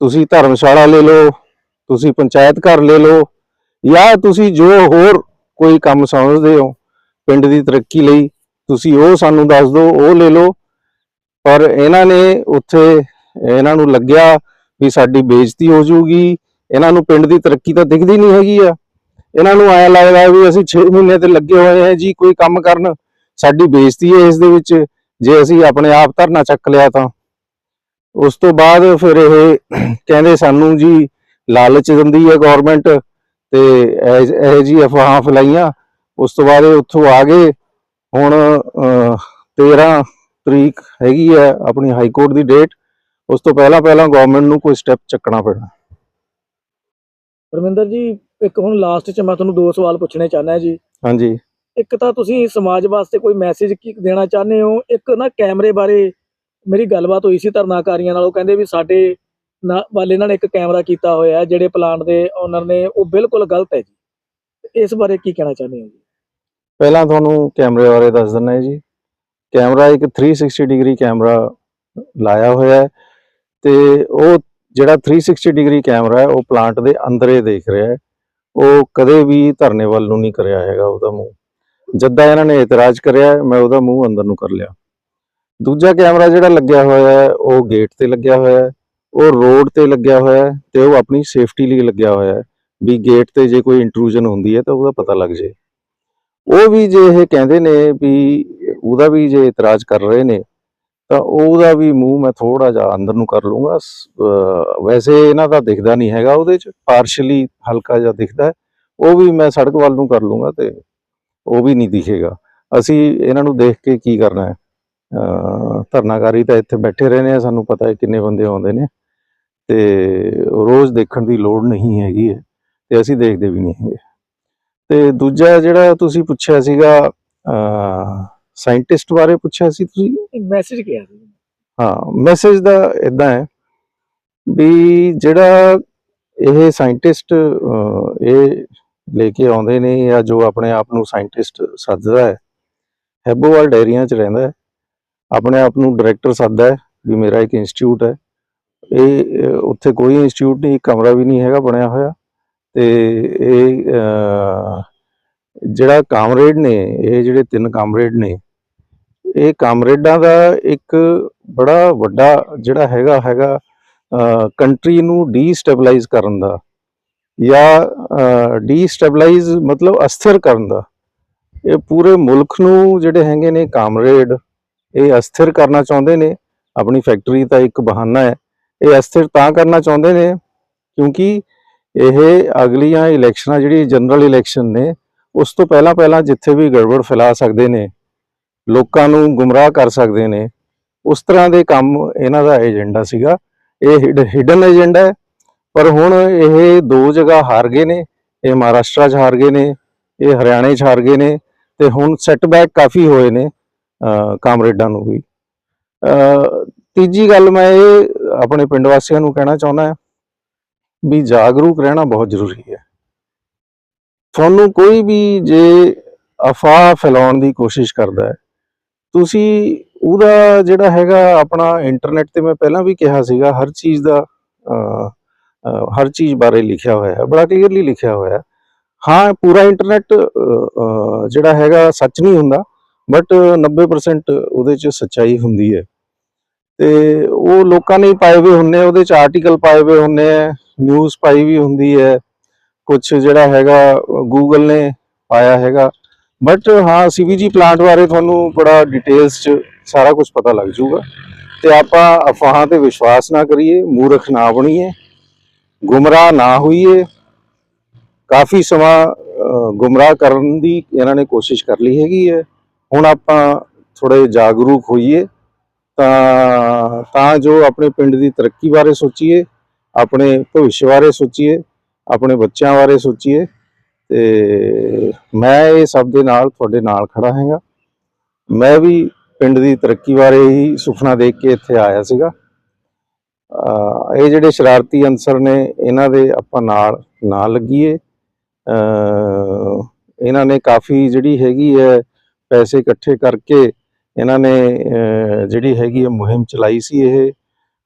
ਤੁਸੀਂ ਧਰਮਸ਼ਾਲਾ ਲੈ ਲਓ, ਤੁਸੀਂ ਪੰਚਾਇਤ ਘਰ ਲੈ ਲਓ, ਜਾਂ ਤੁਸੀਂ ਜੋ ਹੋਰ ਕੋਈ ਕੰਮ ਸਮਝਦੇ ਹੋ ਪਿੰਡ ਦੀ ਤਰੱਕੀ ਲਈ, ਤੁਸੀਂ ਉਹ ਸਾਨੂੰ ਦੱਸ ਦਿਓ, ਉਹ ਲੈ ਲਓ। ਪਰ ਇਹਨਾਂ ਨੇ ਉੱਥੇ, ਇਹਨਾਂ ਨੂੰ ਲੱਗਿਆ ਵੀ ਸਾਡੀ ਬੇਇੱਜ਼ਤੀ ਹੋ ਜਾਊਗੀ, ਇਹਨਾਂ ਨੂੰ ਪਿੰਡ ਦੀ ਤਰੱਕੀ ਤਾਂ ਦਿਖਦੀ ਨਹੀਂ ਹੈਗੀ ਆ। ਇਹਨਾਂ ਨੂੰ ਐਂ ਲੱਗਦਾ ਵੀ ਅਸੀਂ 6 ਮਹੀਨੇ ਤੇ ਲੱਗੇ ਹੋਏ ਹਾਂ ਜੀ, ਕੋਈ ਕੰਮ ਕਰਨ। ਸਾਡੀ ਬੇਇੱਜ਼ਤੀ ਹੈ ਇਸ ਦੇ ਵਿੱਚ। ਜੇ ਅਸੀਂ ਆਪਣੇ ਆਪ ਧਰਨਾ ਚੱਕ ਲਿਆ ਤਾਂ। ਉਸ ਤੋਂ ਬਾਅਦ ਫਿਰ ਇਹ ਕਹਿੰਦੇ ਸਾਨੂੰ ਜੀ ਲਾਲਚ ਦਿੰਦੀ ਹੈ ਗਵਰਨਮੈਂਟ ਤੇ ਇਹ ਜੀ ਅਫਵਾਹਾਂ ਫੈਲਾਈਆਂ। ਉਸ ਤੋਂ ਬਾਅਦ ਉੱਥੋਂ ਆ ਗਏ। ਹੁਣ ਅਹ, 13 ਤਰੀਕ ਹੈਗੀ ਹੈ ਆਪਣੀ ਹਾਈ ਕੋਰਟ ਦੀ ਡੇਟ ਉਸ ਤੋਂ ਪਹਿਲਾਂ ਪਹਿਲਾਂ ਗਵਰਨਮੈਂਟ ਨੂੰ ਕੋਈ ਸਟੈਪ ਚੱਕਣਾ ਪੈਣਾ। ਪਰਮਿੰਦਰ ਜੀ ਇੱਕ ਹੁਣ ਲਾਸਟ 'ਚ ਮੈਂ ਤੁਹਾਨੂੰ ਦੋ ਸਵਾਲ ਪੁੱਛਣੇ ਚਾਹੁੰਦਾ ਜੀ। ਹਾਂਜੀ। ਇੱਕ ਤਾਂ ਤੁਸੀਂ ਸਮਾਜ ਵਾਸਤੇ ਕੋਈ ਮੈਸੇਜ ਕੀ ਦੇਣਾ ਚਾਹੁੰਦੇ ਹੋ? ਇੱਕ ਨਾ ਕੈਮਰੇ ਬਾਰੇ ਮੇਰੀ ਗੱਲਬਾਤ ਹੋਈ ਸੀ ਧਰਨਾਕਾਰੀਆਂ ਨਾਲ, ਉਹ ਕਹਿੰਦੇ ਵੀ ਸਾਡੇ ਨਾ ਵੱਲ ਇਹਨਾਂ ਨੇ ਇੱਕ ਕੈਮਰਾ ਕੀਤਾ ਹੋਇਆ ਜਿਹੜੇ ਪਲਾਂਟ ਦੇ ਓਨਰ ਨੇ, ਉਹ ਬਿਲਕੁਲ ਗਲਤ ਹੈ ਜੀ। ਇਸ ਬਾਰੇ ਕੀ ਕਹਿਣਾ ਚਾਹੁੰਦੇ ਹੋ ਜੀ? ਪਹਿਲਾਂ ਤੁਹਾਨੂੰ ਕੈਮਰੇ ਬਾਰੇ ਦੱਸ ਦਿੰਦਾ ਹੈ ਜੀ। ਕੈਮਰਾ ਇੱਕ 360 ਡਿਗਰੀ ਕੈਮਰਾ ਲਾਇਆ ਹੋਇਆ ਹੈ ਤੇ ਉਹ ਜਿਹੜਾ 360 ਡਿਗਰੀ ਕੈਮਰਾ ਹੈ, ਉਹ ਪਲਾਂਟ ਦੇ ਅੰਦਰ ਦੇਖ ਰਿਹਾ ਹੈ। ਉਹ ਕਦੇ ਵੀ ਧਰਨੇ ਵੱਲ ਨੂੰ ਨਹੀਂ ਕਰਿਆ ਹੈਗਾ, ਉਹਦਾ ਮੂੰਹ। ਜਦਾਂ ਇਹਨਾਂ ਨੇ ਇਤਰਾਜ਼ ਕਰਿਆ, ਮੈਂ ਉਹਦਾ ਮੂੰਹ ਅੰਦਰ ਨੂੰ ਕਰ ਲਿਆ। ਦੂਜਾ ਕੈਮਰਾ ਜਿਹੜਾ ਲੱਗਿਆ ਹੋਇਆ ਹੈ, ਉਹ ਗੇਟ ਤੇ ਲੱਗਿਆ ਹੋਇਆ ਹੈ, ਉਹ ਰੋਡ ਤੇ ਲੱਗਿਆ ਹੋਇਆ ਹੈ ਤੇ ਉਹ ਆਪਣੀ ਸੇਫਟੀ ਲਈ ਲੱਗਿਆ ਹੋਇਆ ਹੈ ਵੀ ਗੇਟ ਤੇ ਜੇ ਕੋਈ ਇੰਟਰੂਜਨ ਹੁੰਦੀ ਹੈ ਤਾਂ ਉਹਦਾ ਪਤਾ ਲੱਗ ਜੇ। ਉਹ ਵੀ ਜੇ ਇਹ ਕਹਿੰਦੇ ਨੇ ਵੀ ਉਹਦਾ ਵੀ ਜੇ ਇਤਰਾਜ਼ ਕਰ ਰਹੇ ਨੇ, ਤਾਂ ਉਹਦਾ ਵੀ ਮੂੰਹ ਮੈਂ ਥੋੜਾ ਜਿਹਾ ਅੰਦਰ ਨੂੰ ਕਰ ਲੂੰਗਾ ਵੈਸੇ ਇਹਨਾਂ ਦਾ ਦਿਖਦਾ ਨਹੀਂ ਹੈਗਾ ਉਹਦੇ ਚ ਪਾਰਸ਼ਲੀ ਹਲਕਾ ਜਿਹਾ ਦਿਖਦਾ ਉਹ ਵੀ ਮੈਂ ਸੜਕ ਵੱਲ ਨੂੰ ਕਰ ਲੂੰਗਾ ਤੇ ਉਹ ਵੀ ਨਹੀਂ ਦਿਖੇਗਾ। ਅਸੀਂ ਇਹਨਾਂ ਨੂੰ ਦੇਖ ਕੇ ਕੀ ਕਰਨਾ ਹੈ? ਧਰਨਾਕਾਰੀ ਤਾਂ ਇੱਥੇ ਬੈਠੇ ਰਹਿੰਦੇ ਆ ਸਾਨੂੰ ਪਤਾ ਹੈ ਕਿੰਨੇ ਬੰਦੇ ਆਉਂਦੇ ਨੇ। ਤੇ ਰੋਜ਼ ਦੇਖਣ ਦੀ ਲੋੜ ਨਹੀਂ ਹੈਗੀ ਹੈ ਤੇ ਅਸੀਂ ਦੇਖਦੇ ਵੀ ਨਹੀਂ ਹੈਗੇ। ਤੇ ਦੂਜਾ ਜਿਹੜਾ ਤੁਸੀਂ ਪੁੱਛਿਆ ਸੀਗਾ ਸਾਇੰਟਿਸਟ ਬਾਰੇ ਪੁੱਛਿਆ ਸੀ ਤੁਸੀਂ? ਮੈਸੇਜ ਕਿਹਾ ਸੀ। ਹਾਂ ਮੈਸੇਜ ਦਾ ਇਦਾਂ ਹੈ ਵੀ ਜਿਹੜਾ ਇਹ ਸਾਇੰਟਿਸਟ ਇਹ ਲੈ ਕੇ ਆਉਂਦੇ ਨੇ ਜਾਂ ਜੋ ਆਪਣੇ ਆਪ ਨੂੰ ਸਾਇੰਟਿਸਟ ਸੱਦਦਾ ਹੈ ਹੈਬੋਵਾਲ ਡੈਰੀਆਂ 'ਚ ਰਹਿੰਦਾ ਹੈ। ਆਪਣੇ ਆਪ ਨੂੰ ਡਾਇਰੈਕਟਰ ਸੱਦਦਾ ਹੈ ਵੀ ਮੇਰਾ ਇੱਕ ਇੰਸਟੀਚਿਊਟ ਹੈ। ਇਹ ਉੱਥੇ ਕੋਈ ਇੰਸਟੀਚਿਊਟ ਨਹੀਂ, ਕਮਰਾ ਵੀ ਨਹੀਂ ਹੈਗਾ ਬਣਿਆ ਹੋਇਆ। ਤੇ ਇਹ ਜਿਹੜਾ ਕਾਮਰੇਡ ਨੇ, ਇਹ ਜਿਹੜੇ ਤਿੰਨ ਕਾਮਰੇਡ ਨੇ, ਇਹ ਕਾਮਰੇਡਾਂ ਦਾ ਇੱਕ ਬੜਾ ਵੱਡਾ ਜਿਹੜਾ ਹੈਗਾ ਹੈਗਾ ਕੰਟਰੀ ਨੂੰ ਡੀਸਟੇਬਲਾਈਜ਼ ਕਰਨ ਦਾ ਜਾਂ ਡੀਸਟੇਬਲਾਈਜ਼ ਮਤਲਬ ਅਸਥਿਰ ਕਰਨ ਦਾ। ਇਹ ਪੂਰੇ ਮੁਲਕ ਨੂੰ ਜਿਹੜੇ ਹੈਗੇ ਨੇ ਕਾਮਰੇਡ, ਇਹ ਅਸਥਿਰ ਕਰਨਾ ਚਾਹੁੰਦੇ ਨੇ। ਆਪਣੀ ਫੈਕਟਰੀ ਤਾਂ ਇੱਕ ਬਹਾਨਾ ਹੈ। ਇਹ ਅਸਥਿਰ ਤਾਂ ਕਰਨਾ ਚਾਹੁੰਦੇ ਨੇ ਕਿਉਂਕਿ ਇਹ ਅਗਲੀਆਂ ਇਲੈਕਸ਼ਨਾਂ, ਜਿਹੜੀ ਜਨਰਲ ਇਲੈਕਸ਼ਨ ਨੇ, ਉਸ ਤੋਂ ਪਹਿਲਾਂ ਪਹਿਲਾਂ ਜਿੱਥੇ ਵੀ ਗੜਬੜ ਫੈਲਾ ਸਕਦੇ ਨੇ, ਲੋਕਾਂ ਨੂੰ ਗੁੰਮਰਾਹ ਕਰ ਸਕਦੇ ਨੇ, ਉਸ ਤਰ੍ਹਾਂ ਦੇ ਕੰਮ ਇਹਨਾਂ ਦਾ ਏਜੰਡਾ ਸੀਗਾ। ਇਹ ਹਿਡਨ ਏਜੰਡਾ ਹੈ। ਪਰ ਹੁਣ ਇਹ ਦੋ ਜਗ੍ਹਾ ਹਾਰ ਗਏ ਨੇ ਇਹ ਮਹਾਰਾਸ਼ਟਰ 'ਚ ਹਾਰ ਗਏ ਨੇ ਇਹ ਹਰਿਆਣੇ 'ਚ ਹਾਰ ਗਏ ਨੇ ਤੇ ਹੁਣ ਸੈਟਬੈਕ ਕਾਫੀ ਹੋਏ ਨੇ ਕਾਮਰੇਡਾਂ ਨੂੰ ਵੀ। ਤੀਜੀ ਗੱਲ ਮੈਂ ਇਹ ਆਪਣੇ ਪਿੰਡ ਵਾਸੀਆਂ ਨੂੰ ਕਹਿਣਾ ਚਾਹੁੰਦਾ ਹਾਂ ਵੀ ਜਾਗਰੂਕ ਰਹਿਣਾ ਬਹੁਤ ਜ਼ਰੂਰੀ ਹੈ। ਤੁਹਾਨੂੰ ਕੋਈ ਵੀ ਜੇ ਅਫਵਾਹ ਫੈਲਾਉਣ ਦੀ ਕੋਸ਼ਿਸ਼ ਕਰਦਾ ਹੈ ਤੁਸੀਂ ਉਹਦਾ ਜਿਹੜਾ ਹੈਗਾ ਆਪਣਾ ਇੰਟਰਨੈਟ ਤੇ ਮੈਂ ਪਹਿਲਾਂ ਵੀ ਕਿਹਾ ਸੀਗਾ ਹਰ ਚੀਜ਼ ਦਾ ਅਹ, ਹਰ ਚੀਜ਼ ਬਾਰੇ ਲਿਖਿਆ ਹੋਇਆ ਹੈ, ਬੜਾ ਕਲੀਅਰਲੀ ਲਿਖਿਆ ਹੋਇਆ ਹੈ। ਹਾਂ, ਪੂਰਾ ਇੰਟਰਨੈਟ ਜਿਹੜਾ ਹੈਗਾ ਸੱਚ ਨਹੀਂ ਹੁੰਦਾ ਬਟ 90% ਉਹਦੇ ਚ ਸੱਚਾਈ ਹੁੰਦੀ ਹੈ। ਤੇ ਉਹ ਲੋਕਾਂ ਨੇ ਪਾਏ ਹੋਏ ਹੁੰਦੇ ਉਹਦੇ ਚ ਆਰਟੀਕਲ ਪਾਏ ਹੋਏ ਹੁੰਦੇ ਆ ਨਿਊਜ਼ ਪਾਈ ਵੀ ਹੁੰਦੀ ਹੈ ਕੁਝ ਜਿਹੜਾ ਹੈਗਾ ਗੂਗਲ ਨੇ ਪਾਇਆ ਹੈਗਾ। ਬਟ ਹਾਂ ਸੀਵੀਜੀ ਪਲਾਂਟ ਬਾਰੇ ਤੁਹਾਨੂੰ ਬੜਾ ਡਿਟੇਲਸ ਚ ਸਾਰਾ ਕੁਝ ਪਤਾ ਲੱਗ ਜਾਊਗਾ। ਤੇ ਆਪਾਂ ਅਫਵਾਹਾਂ ਤੇ ਵਿਸ਼ਵਾਸ ਨਾ ਕਰੀਏ, ਮੂਰਖ ਨਾ ਬਣੀਏ। ਗੁੰਮਰਾਹ ਨਾ ਹੋਈਏ। ਕਾਫੀ ਸਮਾਂ ਗੁੰਮਰਾਹ ਕਰਨ ਦੀ ਇਹਨਾਂ ਨੇ ਕੋਸ਼ਿਸ਼ ਕਰ ਲਈ ਹੈਗੀ ਹੈ। ਹੁਣ ਆਪਾਂ ਥੋੜੇ ਜਾਗਰੂਕ ਹੋਈਏ ਤਾਂ ਤਾਂ ਜੋ ਆਪਣੇ ਪਿੰਡ ਦੀ ਤਰੱਕੀ ਬਾਰੇ ਸੋਚੀਏ, ਆਪਣੇ ਭਵਿੱਖ ਬਾਰੇ ਸੋਚੀਏ, ਆਪਣੇ ਬੱਚਿਆਂ ਬਾਰੇ ਸੋਚੀਏ। ਤੇ ਮੈਂ ਇਹ ਸਭ ਦੇ ਨਾਲ ਤੁਹਾਡੇ ਨਾਲ ਖੜਾ ਹੈਗਾ। ਮੈਂ ਵੀ ਪਿੰਡ ਦੀ ਤਰੱਕੀ ਬਾਰੇ ਹੀ ਸੁਪਨਾ ਦੇਖ ਕੇ ਇੱਥੇ ਆਇਆ ਸੀਗਾ। ਇਹ ਜਿਹੜੇ ਸ਼ਰਾਰਤੀ ਅਨਸਰ ਨੇ, ਇਹਨਾਂ ਦੇ ਆਪਾਂ ਨਾਲ ਨਾ ਲੱਗੀਏ। ਅਹ ਇਹਨਾਂ ਨੇ ਕਾਫੀ ਜਿਹੜੀ ਹੈਗੀ ਹੈ ਪੈਸੇ ਇਕੱਠੇ ਕਰਕੇ ਇਹਨਾਂ ਨੇ ਜਿਹੜੀ ਹੈਗੀ ਹੈ ਮੁਹਿੰਮ ਚਲਾਈ ਸੀ ਇਹ।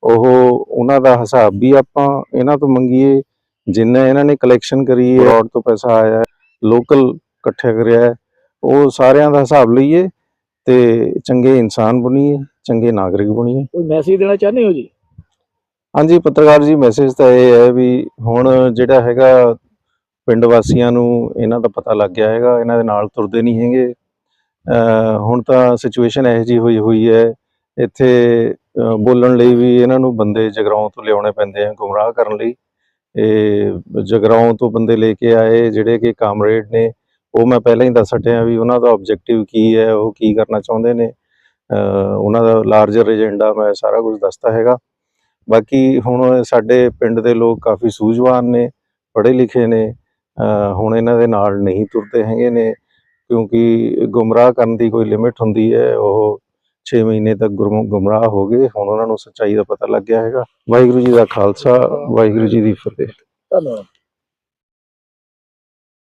ਉਹ ਉਹਨਾਂ ਦਾ ਹਿਸਾਬ ਵੀ ਆਪਾਂ ਇਹਨਾਂ ਤੋਂ ਮੰਗੀਏ, ਜਿੰਨਾ ਇਹਨਾਂ ਨੇ ਕਲੈਕਸ਼ਨ ਕਰੀ ਹੈ ਰੋਡ ਤੋਂ ਪੈਸਾ ਆਇਆ ਲੋਕਲ ਇਕੱਠਾ ਕਰਿਆ ਉਹ ਸਾਰਿਆਂ ਦਾ ਹਿਸਾਬ ਲਈਏ ਤੇ ਚੰਗੇ ਇਨਸਾਨ ਬਣੀਏ, ਚੰਗੇ ਨਾਗਰਿਕ ਬਣੀਏ। ਕੋਈ ਮੈਸੇਜ ਦੇਣਾ ਚਾਹੁੰਦੇ ਹੋ ਜੀ? ਹਾਂਜੀ, ਪੱਤਰਕਾਰ ਜੀ ਮੈਸੇਜ ਤਾਂ ਇਹ ਹੈ ਵੀ ਹੁਣ ਜਿਹੜਾ ਹੈਗਾ ਪਿੰਡ ਵਾਸੀਆਂ ਨੂੰ ਇਹਨਾਂ ਦਾ ਪਤਾ ਲੱਗ ਗਿਆ ਹੈਗਾ, ਇਹਨਾਂ ਦੇ ਨਾਲ ਤੁਰਦੇ ਨਹੀਂ ਹੈਗੇ। ਹੁਣ ਤਾਂ ਸਿਚੁਏਸ਼ਨ ਇਹੋ ਜਿਹੀ ਹੋਈ ਹੋਈ ਹੈ। ਇੱਥੇ ਬੋਲਣ ਲਈ ਵੀ ਇਹਨਾਂ ਨੂੰ ਬੰਦੇ ਜਗਰਾਉਂ ਤੋਂ ਲਿਆਉਣੇ ਪੈਂਦੇ ਆ ਗੁੰਮਰਾਹ ਕਰਨ ਲਈ। ਇਹ ਜਗਰਾਉਂ ਤੋਂ ਬੰਦੇ ਲੈ ਕੇ ਆਏ, ਜਿਹੜੇ ਕਿ ਕਾਮਰੇਡ ਨੇ, ਉਹ ਮੈਂ ਪਹਿਲਾਂ ਹੀ ਦੱਸ ਹਟਿਆ ਵੀ ਉਹਨਾਂ ਦਾ ਆਬਜੈਕਟਿਵ ਕੀ ਹੈ, ਉਹ ਕੀ ਕਰਨਾ ਚਾਹੁੰਦੇ ਨੇ। ਉਹਨਾਂ ਦਾ ਲਾਰਜਰ ਏਜੰਡਾ ਮੈਂ ਸਾਰਾ ਕੁਝ ਦੱਸਤਾ ਹੈਗਾ। ਬਾਕੀ ਹੁਣ ਸਾਡੇ ਪਿੰਡ ਦੇ ਲੋਕ ਕਾਫੀ ਸੂਝਵਾਨ ਨੇ, ਪੜ੍ਹੇ ਲਿਖੇ ਨੇ ਹੁਣ ਇਹਨਾਂ ਦੇ ਨਾਲ ਨਹੀਂ ਤੁਰਦੇ ਹੈਗੇ ਨੇ, ਕਿਉਂਕਿ ਗੁੰਮਰਾਹ ਕਰਨ ਦੀ ਕੋਈ ਲਿਮਿਟ ਹੁੰਦੀ ਹੈ, ਉਹ 6 ਮਹੀਨੇ ਤੱਕ ਗੁਰਮ- ਗੁੰਮਰਾਹ ਹੋ ਗਏ, ਹੁਣ ਉਹਨਾਂ ਨੂੰ ਸੱਚਾਈ ਦਾ ਪਤਾ ਲੱਗ ਗਿਆ ਹੈਗਾ। ਵਾਹਿਗੁਰੂ ਜੀ ਦਾ ਖਾਲਸਾ, ਵਾਹਿਗੁਰੂ ਜੀ ਦੀ ਫਤਿਹ। ਧੰਨਵਾਦ।